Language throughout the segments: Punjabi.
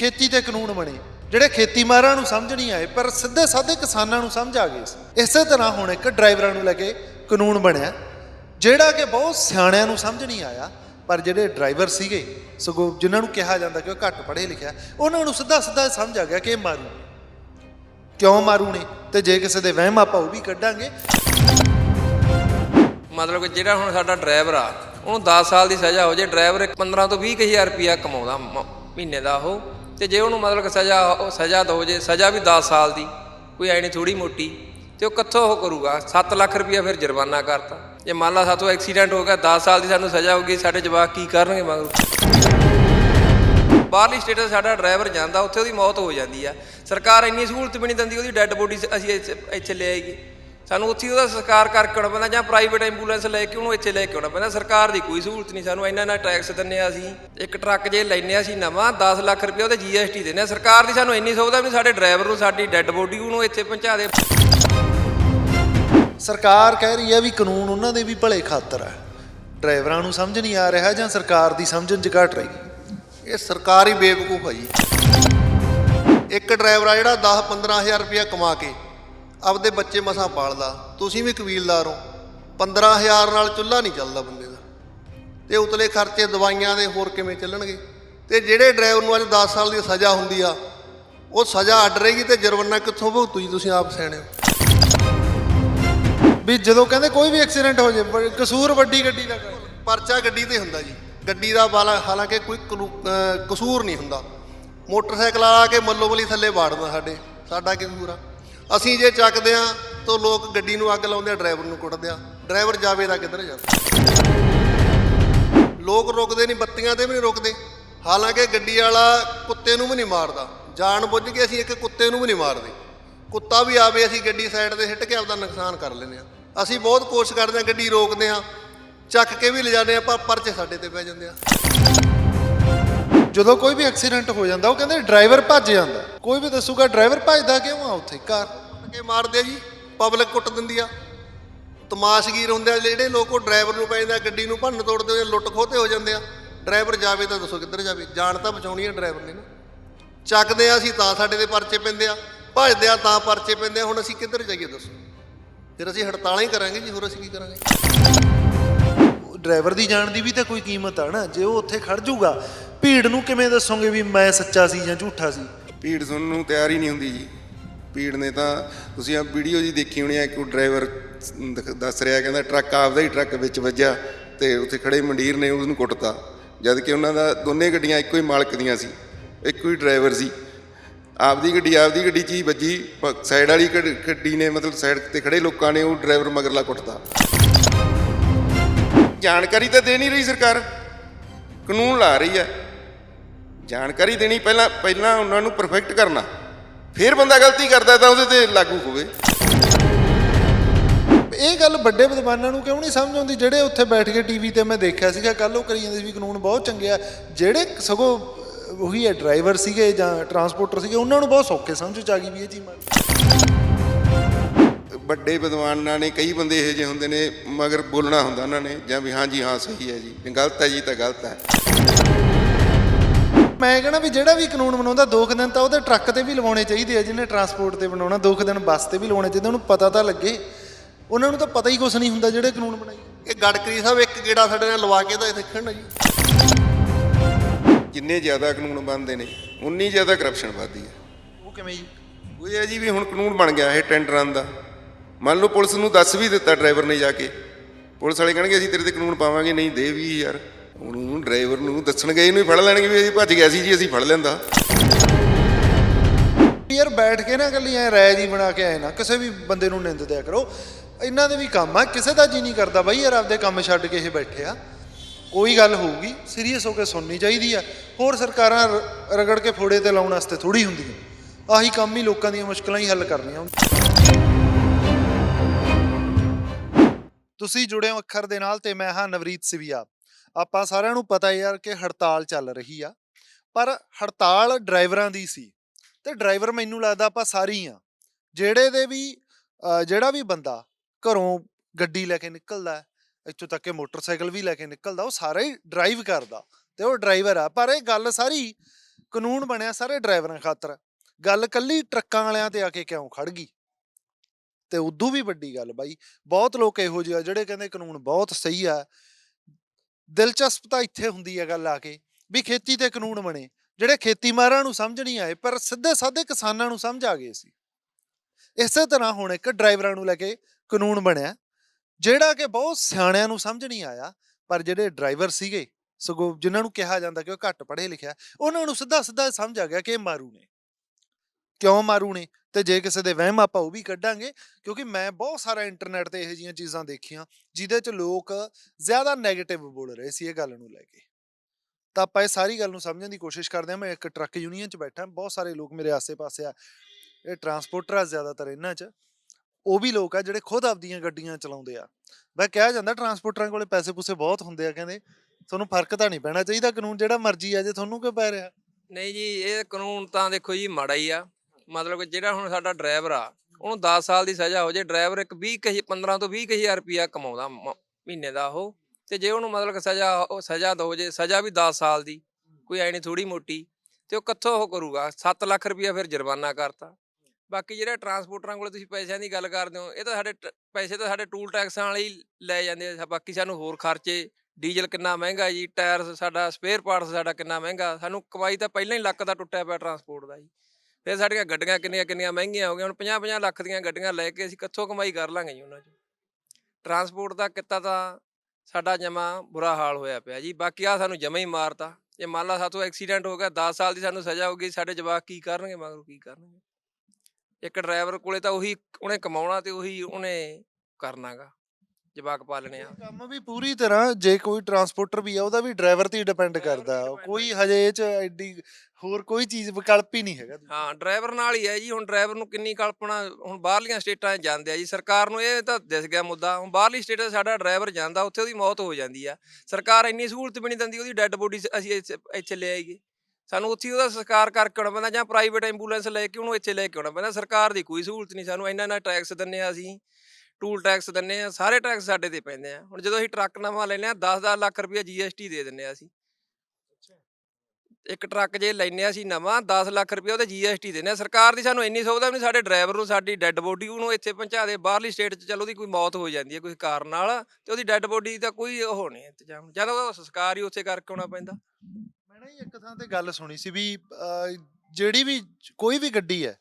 ਖੇਤੀ ਦੇ ਕਾਨੂੰਨ ਬਣੇ। ਜਿਹੜੇ ਖੇਤੀ ਮਾਹਰਾਂ ਨੂੰ ਸਮਝ ਨਹੀਂ ਆਏ, ਪਰ ਸਿੱਧੇ ਸਾਦੇ ਕਿਸਾਨਾਂ ਨੂੰ ਸਮਝ ਆ ਗਏ ਸੀ। ਇਸੇ ਤਰ੍ਹਾਂ ਹੁਣ ਇੱਕ ਡਰਾਈਵਰਾਂ ਨੂੰ ਲੈ ਕੇ ਕਾਨੂੰਨ ਬਣਿਆ। ਜਿਹੜਾ ਕਿ ਬਹੁਤ ਸਿਆਣਿਆਂ ਨੂੰ ਸਮਝ ਨਹੀਂ ਆਇਆ, ਪਰ ਜਿਹੜੇ ਡਰਾਈਵਰ ਸੀਗੇ, ਸਗੋਂ ਜਿਨ੍ਹਾਂ ਨੂੰ ਕਿਹਾ ਜਾਂਦਾ ਕਿ ਉਹ ਘੱਟ ਪੜ੍ਹੇ ਲਿਖਿਆ, ਉਹਨਾਂ ਨੂੰ ਸਿੱਧਾ ਸਿੱਧਾ ਸਮਝ ਆ ਗਿਆ ਕਿ ਇਹ ਮਾਰੂ ਕਿਉਂ ਮਾਰੂ ਨੇ? ਤੇ ਜੇ ਕਿਸੇ ਦੇ ਵਹਿਮ ਆਪਾਂ ਉਹ ਵੀ ਕੱਢਾਂਗੇ। ਮਤਲਬ ਕਿ ਜਿਹੜਾ ਹੁਣ ਸਾਡਾ ਡਰਾਈਵਰ ਆ, ਉਹਨੂੰ 10 ਸਾਲ ਦੀ ਸਜ਼ਾ ਹੋ ਜੇ, ਡਰਾਈਵਰ 15 ਤੋਂ 20 ਕੁ ਹਜ਼ਾਰ ਰੁਪਿਆ ਕਮਾਉਂਦਾ, ਮ- ਮਹੀਨੇ ਦਾ ਉਹ। ਤੇ ਜੇ ਉਹਨੂੰ ਮਤਲਬ ਕਿ ਸਜ਼ਾ ਸਜ਼ਾ ਦੋ ਜੇ, ਸਜ਼ਾ ਵੀ 10 ਸਾਲ ਦੀ, ਕੋਈ ਐ ਨਹੀਂ ਥੋੜੀ ਮੋਟੀ, ਤੇ ਉਹ ਕਿੱਥੋਂ ਉਹ ਕਰੂਗਾ? 7 ਲੱਖ ਰੁਪਇਆ ਫਿਰ ਜੁਰਮਾਨਾ ਕਰਤਾ। ਜੇ ਮੰਨ ਲਾ ਸਾਤੋਂ ਐਕਸੀਡੈਂਟ ਹੋ ਗਿਆ 10 ਸਾਲ ਦੀ ਸਾਨੂੰ ਸਜ਼ਾ ਹੋਊਗੀ, ਸਾਡੇ ਜਵਾਕ ਕੀ ਕਰਨਗੇ ਮਗਰ? ਬਾਹਰਲੀ ਸਟੇਟ 'ਤੇ ਸਾਡਾ ਡਰਾਈਵਰ ਜਾਂਦਾ, ਉੱਥੇ ਉਹਦੀ ਮੌਤ ਹੋ ਜਾਂਦੀ ਆ। ਸਰਕਾਰ ਇੰਨੀ ਸਹੂਲਤ ਵੀ ਨਹੀਂ ਦਿੰਦੀ, ਉਹਦੀ ਡੈੱਡ ਬੋਡੀ ਅਸੀਂ ਇੱਥੇ ਇੱਥੇ ਲੈ ਆਈਏ। ਸਾਨੂੰ ਉੱਥੇ ਉਹਦਾ ਸਰਕਾਰ ਕਰਕੇ ਆਉਣਾ ਪੈਂਦਾ ਜਾਂ ਪ੍ਰਾਈਵੇਟ ਐਂਬੂਲੈਂਸ ਲੈ ਕੇ ਉਹਨੂੰ ਇੱਥੇ ਲੈ ਕੇ ਆਉਣਾ ਪੈਂਦਾ। ਸਰਕਾਰ ਦੀ ਕੋਈ ਸਹੂਲਤ ਨਹੀਂ, ਸਾਨੂੰ ਇੰਨਾ ਇੰਨਾ ਟੈਕਸ ਦਿੰਨੇ ਆ ਅਸੀਂ। ਇੱਕ ਟਰੱਕ ਜੇ ਲੈਨੇ ਆ ਅਸੀਂ ਨਵਾਂ 10 ਲੱਖ ਰੁਪਏ ਉਹਦੇ ਜੀਐਸਟੀ ਦਿੰਨੇ ਆ। ਸਰਕਾਰ ਦੀ ਸਾਨੂੰ ਇੰਨੀ ਸੁਵਿਧਾ ਵੀ ਸਾਡੇ ਡਰਾਈਵਰ ਨੂੰ, ਸਾਡੀ ਡੈੱਡ ਬੋਡੀ ਉਹਨੂੰ ਇੱਥੇ ਪਹੁੰਚਾ ਦੇ। ਸਰਕਾਰ ਕਹਿ ਰਹੀ ਹੈ ਵੀ ਕਾਨੂੰਨ ਉਹਨਾਂ ਦੇ ਵੀ ਭਲੇ ਖਾਤਰ ਹੈ। ਡਰਾਈਵਰਾਂ ਨੂੰ ਸਮਝ ਨਹੀਂ ਆ ਰਿਹਾ ਜਾਂ ਸਰਕਾਰ ਦੀ ਸਮਝਣ ਚ ਘਟ ਰਹੀ। ਇਹ ਸਰਕਾਰ ਹੀ ਬੇਵਕੂਫ ਹੈ ਜੀ। ਇੱਕ ਡਰਾਈਵਰ ਆ ਜਿਹੜਾ 10 15000 ਰੁਪਇਆ ਕਮਾ ਕੇ ਆਪਦੇ ਬੱਚੇ ਮਸਾਂ ਪਾਲਦਾ। ਤੁਸੀਂ ਵੀ ਕਬੀਲਦਾਰ ਹੋ। 15000 ਨਾਲ ਚੁੱਲ੍ਹਾ ਨਹੀਂ ਚੱਲਦਾ ਬੰਦੇ ਦਾ। ਤੇ ਉਤਲੇ ਖਰਚੇ ਦਵਾਈਆਂ ਦੇ ਹੋਰ ਕਿਵੇਂ ਚੱਲਣਗੇ? ਤੇ ਜਿਹੜੇ ਡਰਾਈਵਰ ਨੂੰ ਅੱਜ 10 ਸਾਲ ਦੀ ਸਜ਼ਾ ਹੁੰਦੀ ਆ ਉਹ ਸਜ਼ਾ ਅੱਡ ਰਹੇਗੀ ਤੇ ਜੁਰਮਾਨਾ ਕਿੱਥੋਂ ਭੁਗਤੂ ਜੀ ਤੁਸੀਂ ਆਪ ਸਿਆਣੇ ਹੋ। ਵੀ ਜਦੋਂ ਕਹਿੰਦੇ ਕੋਈ ਵੀ ਐਕਸੀਡੈਂਟ ਹੋ ਬ- ਕਸੂਰ ਵੱਡੀ ਗੱਡੀ ਦਾ ਪਰਚਾ ਗੱਡੀ ਤੇ ਹੁੰਦਾ ਜੀ। ਗੱਡੀ ਦਾ ਬਾਲਾ ਹਾਲਾਂਕਿ ਕੋਈ ਕਸੂਰ ਨਹੀਂ ਹੁੰਦਾ। ਮੋਟਰਸਾਈਕਲ ਆ ਕੇ ਮੱਲੋ ਮੱਲੀ ਥੱਲੇ ਵਾੜਦਾ ਸਾਡੇ। ਸਾਡਾ ਕਸੂਰ ਆ? ਅਸੀਂ ਜੇ ਚੱਕਦੇ ਆ ਤਾਂ ਲੋਕ ਗੱਡੀ ਨੂੰ ਅੱਗ ਲਾਉਂਦੇ ਆ, ਡਰਾਈਵਰ ਨੂੰ ਕੁੱਟਦੇ ਆ। ਡਰਾਈਵਰ ਜਾਵੇ ਤਾਂ ਕਿੱਧਰ ਜਾਂਦਾ ਲੋਕ ਰੁਕਦੇ ਨਹੀਂ, ਬੱਤੀਆਂ ਤੇ ਵੀ ਨਹੀਂ ਰੁਕਦੇ। ਹਾਲਾਂਕਿ ਗੱਡੀ ਵਾਲਾ ਕੁੱਤੇ ਨੂੰ ਵੀ ਨਹੀਂ ਮਾਰਦਾ। ਜਾਣ ਬੁੱਝ ਕੇ ਅਸੀਂ ਇੱਕ ਕੁੱਤੇ ਨੂੰ ਵੀ ਨਹੀਂ ਮਾਰਦੇ। ਕੁੱਤਾ ਵੀ ਆਵੇ, ਅਸੀਂ ਗੱਡੀ ਸਾਈਡ ਤੇ ਹਿੱਟ ਕੇ ਆਪਦਾ ਨੁਕਸਾਨ ਕਰ ਲੈਂਦੇ ਆ ਅਸੀਂ ਬਹੁਤ ਕੋਸ਼ਿਸ਼ ਕਰਦੇ ਆ ਗੱਡੀ ਰੋਕਦੇ ਆ ਚੱਕ ਕੇ ਵੀ ਲਿਜਾਦੇ ਆ ਪਰ ਪਰਚੇ ਸਾਡੇ ਤੇ ਪੈ ਜਾਂਦੇ ਆ। ਜਦੋਂ ਕੋਈ ਵੀ ਐਕਸੀਡੈਂਟ ਹੋ ਜਾਂਦਾ, ਉਹ ਕਹਿੰਦੇ ਡਰਾਈਵਰ ਭੱਜ ਜਾਂਦਾ। ਕੋਈ ਵੀ ਦੱਸੂਗਾ, ਡਰਾਈਵਰ ਭੱਜਦਾ ਕਿਉਂ ਆ ਉੱਥੇ? ਕਾਰ ਕੇ ਮਾਰਦੇ ਆ ਜੀ ਪਬਲਿਕ ਕੁੱਟ ਦਿੰਦੀ ਆ। ਤਮਾਸ਼ਗੀਰ ਹੁੰਦੇ ਆ, ਜਿਹੜੇ ਲੋਕ ਉਹ ਡਰਾਈਵਰ ਨੂੰ ਪੈਂਦਾ ਗੱਡੀ ਨੂੰ ਭੰਨ ਤੋੜਦੇ ਹੋ ਲੁੱਟ ਖੋਤੇ ਹੋ ਜਾਂਦੇ ਆ। ਡਰਾਈਵਰ ਜਾਵੇ ਤਾਂ ਦੱਸੋ ਕਿੱਧਰ ਜਾਵੇ? ਜਾਨ ਤਾਂ ਬਚਾਉਣੀ ਆ ਡਰਾਈਵਰ ਨੇ ਨਾ। ਚੱਕਦੇ ਆ ਅਸੀਂ, ਤਾਂ ਸਾਡੇ ਦੇ ਪਰਚੇ ਪੈਂਦੇ ਆ। ਭੱਜਦੇ ਆ, ਤਾਂ ਪਰਚੇ ਪੈਂਦੇ ਆ। ਹੁਣ ਅਸੀਂ ਕਿੱਧਰ ਜਾਈਏ ਦੱਸੋ? ਫਿਰ ਅਸੀਂ ਹੜਤਾਲਾਂ ਹੀ ਕਰਾਂਗੇ ਜੀ, ਹੋਰ ਅਸੀਂ ਕੀ ਕਰਾਂਗੇ? ਡਰਾਈਵਰ ਦੀ ਜਾਣ ਦੀ ਵੀ ਤਾਂ ਕੋਈ ਕੀਮਤ ਆ ਨਾ। ਜੇ ਉਹ ਉੱਥੇ ਖੜ ਜਾਊਗਾ ਭੀੜ ਨੂੰ ਕਿਵੇਂ ਦੱਸੋਗੇ ਵੀ ਮੈਂ ਸੱਚਾ ਸੀ ਜਾਂ ਝੂਠਾ ਸੀ? ਭੀੜ ਸੁਣਨ ਨੂੰ ਤਿਆਰ ਹੀ ਨਹੀਂ ਹੁੰਦੀ ਜੀ। ਭੀੜ ਨੇ ਤਾਂ ਤੁਸੀਂ ਆ ਵੀਡੀਓ ਜੀ ਦੇਖੀ ਹੋਣੀ ਆ ਕਿ ਉਹ ਡਰਾਈਵਰ ਦੱਸ ਰਿਹਾ, ਕਹਿੰਦਾ ਟਰੱਕ ਆਪਦਾ ਹੀ ਟਰੱਕ ਵਿੱਚ ਵੱਜਿਆ ਤੇ ਉੱਥੇ ਖੜੇ ਮੰਡੀਰ ਨੇ ਉਸ ਨੂੰ ਕੁੱਟਤਾ। ਜਦ ਕਿ ਉਹਨਾਂ ਦਾ ਦੋਨੇ ਗੱਡੀਆਂ ਇੱਕੋ ਹੀ ਮਾਲਕ ਦੀਆਂ ਸੀ, ਇੱਕੋ ਹੀ ਡਰਾਈਵਰ ਸੀ। ਆਪਦੀ ਗੱਡੀ ਆਪਦੀ ਗੱਡੀ 'ਚ ਹੀ ਵੱਜੀ ਸਾਈਡ ਵਾਲੀ ਗੱਡੀ ਨੇ ਮਤਲਬ ਸਾਈਡ ਤੇ ਖੜੇ ਲੋਕਾਂ ਨੇ ਉਹ ਡਰਾਈਵਰ ਮਗਰਲਾ ਕੁੱਟਤਾ। ਜਾਣਕਾਰੀ ਤਾਂ ਦੇ ਨਹੀਂ ਰਹੀ ਸਰਕਾਰ। ਕਾਨੂੰਨ ਲਾ ਰਹੀ ਹੈ ਜਾਣਕਾਰੀ ਦੇਣੀ ਪਹਿਲਾਂ ਪਹਿਲਾਂ ਉਹਨਾਂ ਨੂੰ ਪਰਫੈਕਟ ਕਰਨਾ। ਫਿਰ ਬੰਦਾ ਗਲਤੀ ਕਰਦਾ ਤਾਂ ਉਹਦੇ ਤੇ ਲਾਗੂ ਹੋਵੇ। ਇਹ ਗੱਲ ਵੱਡੇ ਵਿਦਵਾਨਾਂ ਨੂੰ ਕਿਉਂ ਨਹੀਂ ਸਮਝ ਆਉਂਦੀ? ਜਿਹੜੇ ਉੱਥੇ ਬੈਠ ਕੇ ਟੀਵੀ ਤੇ ਮੈਂ ਦੇਖਿਆ ਸੀਗਾ ਕੱਲ ਉਹ ਕਰੀ ਜਾਂਦੇ ਸੀ ਵੀ ਕਾਨੂੰਨ ਬਹੁਤ ਚੰਗੇ ਆ। ਜਿਹੜੇ ਸਗੋਂ ਉਹੀ ਹੈ ਡਰਾਈਵਰ ਸੀਗੇ ਜਾਂ ਟਰਾਂਸਪੋਰਟਰ ਸੀਗੇ ਉਹਨਾਂ ਨੂੰ ਬਹੁਤ ਸੌਖੇ ਸਮਝ ਚ ਆ ਗਈ ਵੀ ਇਹ ਚੀਜ਼। ਮਾੜੀ ਵੱਡੇ ਵਿਦਵਾਨਾਂ ਨੇ ਕਈ ਬੰਦੇ ਇਹੋ ਜਿਹੇ ਹੁੰਦੇ ਨੇ ਮਗਰ ਬੋਲਣਾ ਹੁੰਦਾ ਉਹਨਾਂ ਨੇ ਜਾਂ ਵੀ ਹਾਂਜੀ ਹਾਂ ਸਹੀ ਹੈ ਜੀ ਜੇ ਗਲਤ ਹੈ ਜੀ ਤਾਂ ਗਲਤ ਹੈ। ਮੈਂ ਕਹਿੰਦਾ ਵੀ ਜਿਹੜਾ ਵੀ ਕਾਨੂੰਨ ਬਣਾਉਂਦਾ ਦੋ ਕੁ ਦਿਨ ਤਾਂ ਉਹਦੇ ਟਰੱਕ ਤੇ ਵੀ ਲਵਾਉਣੇ ਚਾਹੀਦੇ ਆ ਜਿਹਨੇ ਟਰਾਂਸਪੋਰਟ ਤੇ ਬਣਾਉਣਾ ਦੋ ਕੁ ਦਿਨ ਬੱਸ ਤੇ ਵੀ ਲਵਾਉਣੇ ਚਾਹੀਦੇ ਉਹਨੂੰ ਪਤਾ ਤਾਂ ਲੱਗੇ। ਉਹਨਾਂ ਨੂੰ ਤਾਂ ਪਤਾ ਹੀ ਕੁਝ ਨਹੀਂ ਹੁੰਦਾ ਜਿਹੜੇ ਕਾਨੂੰਨ ਬਣਾਈ ਇਹ ਗੜਕਰੀ ਸਾਹਿਬ ਇੱਕ ਗੇੜਾ ਸਾਡੇ ਨਾਲ ਲਵਾ ਕੇ ਤਾਂ ਇਹ ਦੇਖਣ ਨਾ ਜੀ। ਜਿੰਨੇ ਜ਼ਿਆਦਾ ਕਾਨੂੰਨ ਬਣਦੇ ਨੇ ਉਨੀ ਜ਼ਿਆਦਾ ਕਰਪਸ਼ਨ ਵੱਧਦੀ ਹੈ। ਉਹ ਕਿਵੇਂ ਜੀ? ਉਹ ਇਹ ਹੈ ਜੀ ਵੀ ਹੁਣ ਕਾਨੂੰਨ ਬਣ ਗਿਆ ਇਹ ਟੈਂਡਰਾਂ ਦਾ। ਮੰਨ ਲਓ ਪੁਲਿਸ ਨੂੰ ਦੱਸ ਵੀ ਦਿੱਤਾ ਡਰਾਈਵਰ ਨੇ ਜਾ ਕੇ। ਪੁਲਿਸ ਵਾਲੇ ਕਹਿਣਗੇ ਅਸੀਂ ਤੇਰੇ ਤੇ ਕਾਨੂੰਨ ਪਾਵਾਂਗੇ ਨਹੀਂ ਦੇ ਵੀ ਯਾਰ ਉਹਨੂੰ ਡਰਾਈਵਰ ਨੂੰ ਦੱਸਣਗੇ, ਇਹਨੂੰ ਹੀ ਫੜ ਲੈਣਗੇ ਵੀ ਅਸੀਂ ਭੱਜ ਗਿਆ ਸੀ ਜੀ, ਅਸੀਂ ਫੜ ਲੈਂਦਾ। ਯਾਰ ਬੈਠ ਕੇ ਨਾ ਇਕੱਲੀ ਐ ਰਾਇ ਜੀ ਬਣਾ ਕੇ ਆਏ ਨਾ, ਕਿਸੇ ਵੀ ਬੰਦੇ ਨੂੰ ਨਿੰਦ ਦਿਆ ਕਰੋ। ਇਹਨਾਂ ਦੇ ਵੀ ਕੰਮ ਆ, ਕਿਸੇ ਦਾ ਜੀ ਨਹੀਂ ਕਰਦਾ ਬਾਈ ਯਾਰ, ਆਪਦੇ ਕੰਮ ਛੱਡ ਕੇ ਇਹ ਬੈਠੇ ਆ। ਕੋਈ ਗੱਲ ਹੋਊਗੀ ਸੀਰੀਅਸ ਹੋ ਕੇ ਸੁਣਨੀ ਚਾਹੀਦੀ ਆ। ਹੋਰ ਸਰਕਾਰਾਂ ਰਗੜ ਕੇ ਫੋੜੇ ਤੇ ਲਾਉਣ ਵਾਸਤੇ ਥੋੜੀ ਹੁੰਦੀਆਂ ਆਹੀ ਕੰਮ ਹੀ ਲੋਕਾਂ ਦੀਆਂ ਮੁਸ਼ਕਲਾਂ ਹੀ ਹੱਲ ਕਰਨੀਆਂ ਤੁਸੀਂ ਜੁੜੇ ਹੋ ਅੱਖਰ ਦੇ ਨਾਲ ਤੇ ਮੈਂ ਹਾਂ ਨਵਰੀਤ ਸਿਵਿਆ। ਆਪਾਂ ਸਾਰਿਆਂ ਨੂੰ ਪਤਾ ਯਾਰ ਕਿ ਹੜਤਾਲ ਚੱਲ ਰਹੀ ਆ ਪਰ ਹੜਤਾਲ ਡਰਾਈਵਰਾਂ ਦੀ ਸੀ ਤੇ ਡਰਾਈਵਰ ਮੈਨੂੰ ਲੱਗਦਾ ਆਪਾਂ ਸਾਰੇ ਹੀ ਆ ਜਿਹੜੇ ਦੇ ਵੀ ਜਿਹੜਾ ਵੀ ਬੰਦਾ ਘਰੋਂ ਗੱਡੀ ਲੈ ਕੇ ਨਿਕਲਦਾ ਹੈ, ਇੱਥੋਂ ਤੱਕ ਕਿ ਮੋਟਰਸਾਈਕਲ ਵੀ ਲੈ ਕੇ ਨਿਕਲਦਾ ਉਹ ਸਾਰੇ ਹੀ ਡਰਾਈਵ ਕਰਦਾ ਤੇ ਉਹ ਡਰਾਈਵਰ ਆ ਪਰ ਇਹ ਗੱਲ ਸਾਰੀ ਕਾਨੂੰਨ ਬਣਿਆ ਸਾਰੇ ਡਰਾਈਵਰਾਂ ਖਾਤਰ ਗੱਲ ਕੱਲੀ ਟਰੱਕਾਂ ਵਾਲਿਆਂ ਤੇ ਆ ਕੇ ਕਿਉਂ ਖੜ ਗਈ? ਤੇ ਉਦੋਂ ਵੀ ਵੱਡੀ ਗੱਲ ਬਾਈ ਬਹੁਤ ਲੋਕ ਇਹੋ ਜਿਹੇ ਆ ਜਿਹੜੇ ਕਹਿੰਦੇ ਕਾਨੂੰਨ ਬਹੁਤ ਸਹੀ ਆ ਦਿਲਚਸਪ ਤਾਂ ਇੱਥੇ ਹੁੰਦੀ ਹੈ ਗੱਲ ਆ ਕੇ ਵੀ ਖੇਤੀ ਤੇ ਕਾਨੂੰਨ ਬਣੇ, ਜਿਹੜੇ ਖੇਤੀ ਮਾਰਾਂ ਨੂੰ ਸਮਝ ਨਹੀਂ ਆਏ, ਪਰ ਸਿੱਧੇ ਸਾਦੇ ਕਿਸਾਨਾਂ ਨੂੰ ਸਮਝ ਆ ਗਏ ਸੀ। ਇਸੇ ਤਰ੍ਹਾਂ ਹੁਣ ਇੱਕ ਡਰਾਈਵਰਾਂ ਨੂੰ ਲੈ ਕੇ ਕਾਨੂੰਨ ਬਣਿਆ, ਜਿਹੜਾ ਕਿ ਬਹੁਤ ਸਿਆਣਿਆਂ ਨੂੰ ਸਮਝ ਨਹੀਂ ਆਇਆ, ਪਰ ਜਿਹੜੇ ਡਰਾਈਵਰ ਸੀਗੇ, ਸਗੋਂ ਜਿਨ੍ਹਾਂ ਨੂੰ ਕਿਹਾ ਜਾਂਦਾ ਕਿ ਉਹ ਘੱਟ ਪੜ੍ਹੇ ਲਿਖਿਆ, ਉਹਨਾਂ ਨੂੰ ਸਿੱਧਾ ਸਿੱਧਾ ਸਮਝ ਆ ਗਿਆ ਕਿ ਇਹ ਮਾਰੂ ਨੇ। ਕਿਉਂ ਮਾਰੂ ਨੇ ਤੇ ਜੇ ਕਿਸੇ ਦੇ ਵਹਿਮ ਆਪਾਂ ਉਹ ਵੀ ਕੱਢਾਂਗੇ, ਕਿਉਂਕਿ ਮੈਂ ਬਹੁਤ ਸਾਰਾ ਇੰਟਰਨੈਟ ਤੇ ਇਹੋ ਜਿਹੀਆਂ ਚੀਜ਼ਾਂ ਦੇਖੀਆਂ, ਜਿਹਦੇ 'ਚ ਲੋਕ ਜ਼ਿਆਦਾ 네ਗੇਟਿਵ ਬੋਲ ਰਹੇ ਸੀ ਇਹ ਗੱਲ ਨੂੰ ਲੈ ਕੇ। ਤਾਂ ਆਪਾਂ ਇਹ ਸਾਰੀ ਗੱਲ ਨੂੰ ਸਮਝਣ ਦੀ ਕੋਸ਼ਿਸ਼ ਕਰਦੇ ਹਾਂ। ਮੈਂ ਇੱਕ ਟਰੱਕ ਯੂਨੀਅਨ 'ਚ ਬੈਠਾ, ਬਹੁਤ ਸਾਰੇ ਲੋਕ ਮੇਰੇ ਆਸੇ-ਪਾਸੇ ਆ, ਇਹ ਟਰਾਂਸਪੋਰਟਰ ਆ ਜ਼ਿਆਦਾਤਰ ਇਹਨਾਂ 'ਚ, ਉਹ ਵੀ ਲੋਕ ਆ ਜਿਹੜੇ ਖੁਦ ਆਪਦੀਆਂ ਗੱਡੀਆਂ ਚਲਾਉਂਦੇ ਆ। ਮੈਂ ਕਿਹਾ ਜਾਂਦਾ ਟਰਾਂਸਪੋਰਟਰਾਂ ਕੋਲੇ ਪੈਸੇ ਪੂਸੇ ਬਹੁਤ ਹੁੰਦੇ ਆ, ਕਹਿੰਦੇ ਤੁਹਾਨੂੰ ਫ਼ਰਕ ਤਾਂ ਨਹੀਂ ਪੈਣਾ ਚਾਹੀਦਾ ਕਾਨੂੰਨ ਜਿਹੜਾ ਮਰਜ਼ੀ ਆ ਜੇ ਤੁਹਾਨੂੰ ਕਿਉਂ ਪੈ ਰਿਹਾ? ਨਹੀਂ ਜੀ, ਇਹ ਕਾਨੂੰਨ ਤਾਂ ਦੇਖੋ ਜੀ ਮਾੜਾ ਹੀ ਆ। ਮਤਲਬ ਕਿ ਜਿਹੜਾ ਹੁਣ ਸਾਡਾ ਡਰਾਈਵਰ ਆ, ਉਹਨੂੰ 10 ਸਾਲ ਦੀ ਸਜ਼ਾ ਹੋ ਜੇ, ਡਰਾਈਵਰ ਇੱਕ 20 ਕਹੀ 15 ਤੋਂ 20 ਹਜ਼ਾਰ ਰੁਪਿਆ ਕਮਾਉਂਦਾ ਮ- ਮਹੀਨੇ ਦਾ ਉਹ। ਤੇ ਜੇ ਉਹਨੂੰ ਮਤਲਬ ਕਿ ਸਜ਼ਾ, ਉਹ ਸਜ਼ਾ ਦੋ ਜੇ, ਸਜ਼ਾ ਵੀ 10 ਸਾਲ ਦੀ, ਕੋਈ ਐ ਨਹੀਂ ਥੋੜੀ ਮੋਟੀ, ਤੇ ਉਹ ਕਿੱਥੋਂ ਉਹ ਕਰੂਗਾ? 7 ਲੱਖ ਰੁਪਿਆ ਫਿਰ ਜੁਰਮਾਨਾ ਕਰਤਾ। ਬਾਕੀ ਜਿਹੜੇ ਟਰਾਂਸਪੋਰਟਰਾਂ ਕੋਲ ਤੁਸੀਂ ਪੈਸਿਆਂ ਦੀ ਗੱਲ ਕਰਦੇ ਹੋ, ਇਹ ਤਾਂ ਸਾਡੇ ਟ- ਪੈਸੇ ਤਾਂ ਸਾਡੇ ਟੂਲ ਟੈਕਸਾਂ ਵਾਲੇ ਹੀ ਲੈ ਜਾਂਦੇ ਆ। ਬਾਕੀ ਸਾਨੂੰ ਹੋਰ ਖਰਚੇ, ਡੀਜ਼ਲ ਕਿੰਨਾ ਮਹਿੰਗਾ ਜੀ ਟਾਇਰ ਸਾਡਾ, ਸਪੇਅਰ ਪਾਰਟਸ ਸਾਡਾ ਕਿੰਨਾ ਮਹਿੰਗਾ। ਸਾਨੂੰ ਕਮਾਈ ਤਾਂ ਪਹਿਲਾਂ ਹੀ ਲੱਕ ਦਾ ਟੁੱਟਿਆ ਪਿਆ ਟਰਾਂਸਪੋਰਟ ਦਾ ਜੀ। ਫਿਰ ਸਾਡੀਆਂ ਗੱਡੀਆਂ ਕਿੰਨੀਆਂ ਕਿੰਨੀਆਂ ਮਹਿੰਗੀਆਂ ਹੋ ਗਈਆਂ, ਹੁਣ 50 50 ਲੱਖ ਦੀਆਂ ਗੱਡੀਆਂ ਲੈ ਕੇ ਅਸੀਂ ਕਿੱਥੋਂ ਕਮਾਈ ਕਰ ਲਾਂਗੇ ਜੀ ਉਹਨਾਂ 'ਚ। ਟਰਾਂਸਪੋਰਟ ਦਾ ਕਿੱਤਾ ਤਾਂ ਸਾਡਾ ਜਮਾ ਬੁਰਾ ਹਾਲ ਹੋਇਆ ਪਿਆ ਜੀ, ਬਾਕੀ ਆ ਸਾਨੂੰ ਜਮਾ ਹੀ ਮਾਰਤਾ। ਜੇ ਮੰਨ ਲਾ ਸਾਥੋਂ ਐਕਸੀਡੈਂਟ ਹੋ ਗਿਆ 10 ਸਾਲ ਦੀ ਸਾਨੂੰ ਸਜ਼ਾ ਹੋ ਗਈ, ਸਾਡੇ ਜਵਾਕ ਕੀ ਕਰਨਗੇ, ਮਗਰੋਂ ਕੀ ਕਰਨਗੇ? ਇੱਕ ਡਰਾਈਵਰ ਕੋਲੇ ਤਾਂ ਉਹੀ ਉਹਨੇ ਕਮਾਉਣਾ ਤੇ ਉਹੀ ਉਹਨੇ ਕਰਨਾਗਾ। ਜਵਾਕ ਪਾਲਣੇ ਆ। ਕੰਮ ਵੀ ਪੂਰੀ ਤਰ੍ਹਾਂ ਜੇ ਕੋਈ ਟਰਾਂਸਪੋਰਟਰ ਵੀ ਆ ਉਹਦਾ ਵੀ ਡਰਾਈਵਰ ਤੇ ਡਿਪੈਂਡ ਕਰਦਾ। ਕੋਈ ਹਜੇ ਇਹ ਚ ਐਡੀ ਹੋਰ ਕੋਈ ਚੀਜ਼ ਵਿਕਲਪ ਹੀ ਨਹੀਂ ਹੈਗਾ। ਹਾਂ ਡਰਾਈਵਰ ਨਾਲ ਹੀ ਹੈ ਜੀ। ਹੁਣ ਡਰਾਈਵਰ ਨੂੰ ਕਿੰਨੀ ਕਲਪਨਾ ਹੁਣ ਬਾਹਰਲੀਆਂ ਸਟੇਟਾਂ 'ਚ ਜਾਂਦੇ ਆ ਜੀ। ਸਰਕਾਰ ਨੂੰ ਇਹ ਤਾਂ ਦਿਸ ਗਿਆ ਮੁੱਦਾ ਹੁਣ ਬਾਹਰਲੀ ਸਟੇਟ 'ਚ ਸਾਡਾ ਡਰਾਈਵਰ ਜਾਂਦਾ ਉੱਥੇ ਉਹਦੀ ਮੌਤ ਹੋ ਜਾਂਦੀ ਆ। ਸਰਕਾਰ ਇੰਨੀ ਸਹੂਲਤ ਵੀ ਨਹੀਂ ਦਿੰਦੀ ਉਹਦੀ ਡੈੱਡ ਬੋਡੀ ਅਸੀਂ ਇੱਥੇ ਇੱਥੇ ਲੈ ਆਈਏ। ਸਾਨੂੰ ਉੱਥੇ ਹੀ ਉਹਦਾ ਸੰਸਕਾਰ ਕਰਕੇ ਆਉਣਾ ਪੈਂਦਾ ਜਾਂ ਪ੍ਰਾਈਵੇਟ ਐਂਬੂਲੈਂਸ ਲੈ ਕੇ ਉਹਨੂੰ ਇੱਥੇ ਲੈ ਕੇ ਆਉਣਾ ਪੈਂਦਾ। ਸਰਕਾਰ ਦੀ ਕੋਈ ਸਹੂਲਤ ਨਹੀਂ ਸਾਨੂੰ। ਇੰਨਾ ਇੰਨਾ ਟੈਕਸ ਦਿੰਨੇ ਆ ਅਸੀਂ। ਟੂਲ ਟੈਕਸ ਦਿੰਨੇ ਆ ਸਾਰੇ ਟੈਕਸ ਸਾਡੇ ਤੇ ਪੈਂਦੇ ਆ। ਹੁਣ ਜਦੋਂ ਅਸੀਂ ਟਰੱਕ ਨਵਾਂ ਲੈਨੇ ਆ 10-10 ਲੱਖ ਰੁਪਏ ਜੀਐਸਟੀ ਦੇ ਦਿੰਨੇ ਆ ਅਸੀਂ। ਇੱਕ ਟਰੱਕ ਜੇ ਲੈਨੇ ਆ ਅਸੀਂ ਨਵਾਂ 10 ਲੱਖ ਰੁਪਏ ਉਹਦੇ ਜੀਐਸਟੀ ਦਿੰਨੇ ਆ। ਸਰਕਾਰ ਦੀ ਸਾਨੂੰ ਇੰਨੀ ਸੁਵਿਧਾ ਵੀ ਨਹੀਂ ਸਾਡੇ ਡਰਾਈਵਰ ਨੂੰ ਸਾਡੀ ਡੈੱਡ ਬੋਡੀ ਉਹਨੂੰ ਇੱਥੇ ਪਹੁੰਚਾ ਦੇ। ਬਾਹਰਲੀ ਸਟੇਟ 'ਚ ਚਲੋ ਉਹਦੀ ਕੋਈ ਮੌਤ ਹੋ ਜਾਂਦੀ ਹੈ ਕੋਈ ਕਾਰਨ ਨਾਲ ਤੇ ਉਹਦੀ ਡੈੱਡ ਬੋਡੀ ਦਾ ਕੋਈ ਉਹ ਨਹੀਂ ਇੰਤਜ਼ਾਮ। ਜਦੋਂ ਉਹ ਸੰਸਕਾਰ ਹੀ ਉੱਥੇ ਕਰਕੇ ਆਉਣਾ ਪੈਂਦਾ। ਮੈਂ ਨਾ ਇੱਕ ਥਾਂ ਤੇ ਗੱਲ ਸੁਣੀ ਸੀ ਵੀ ਜਿਹੜੀ ਵੀ ਕੋਈ ਵੀ ਗੱਡੀ ਹੈ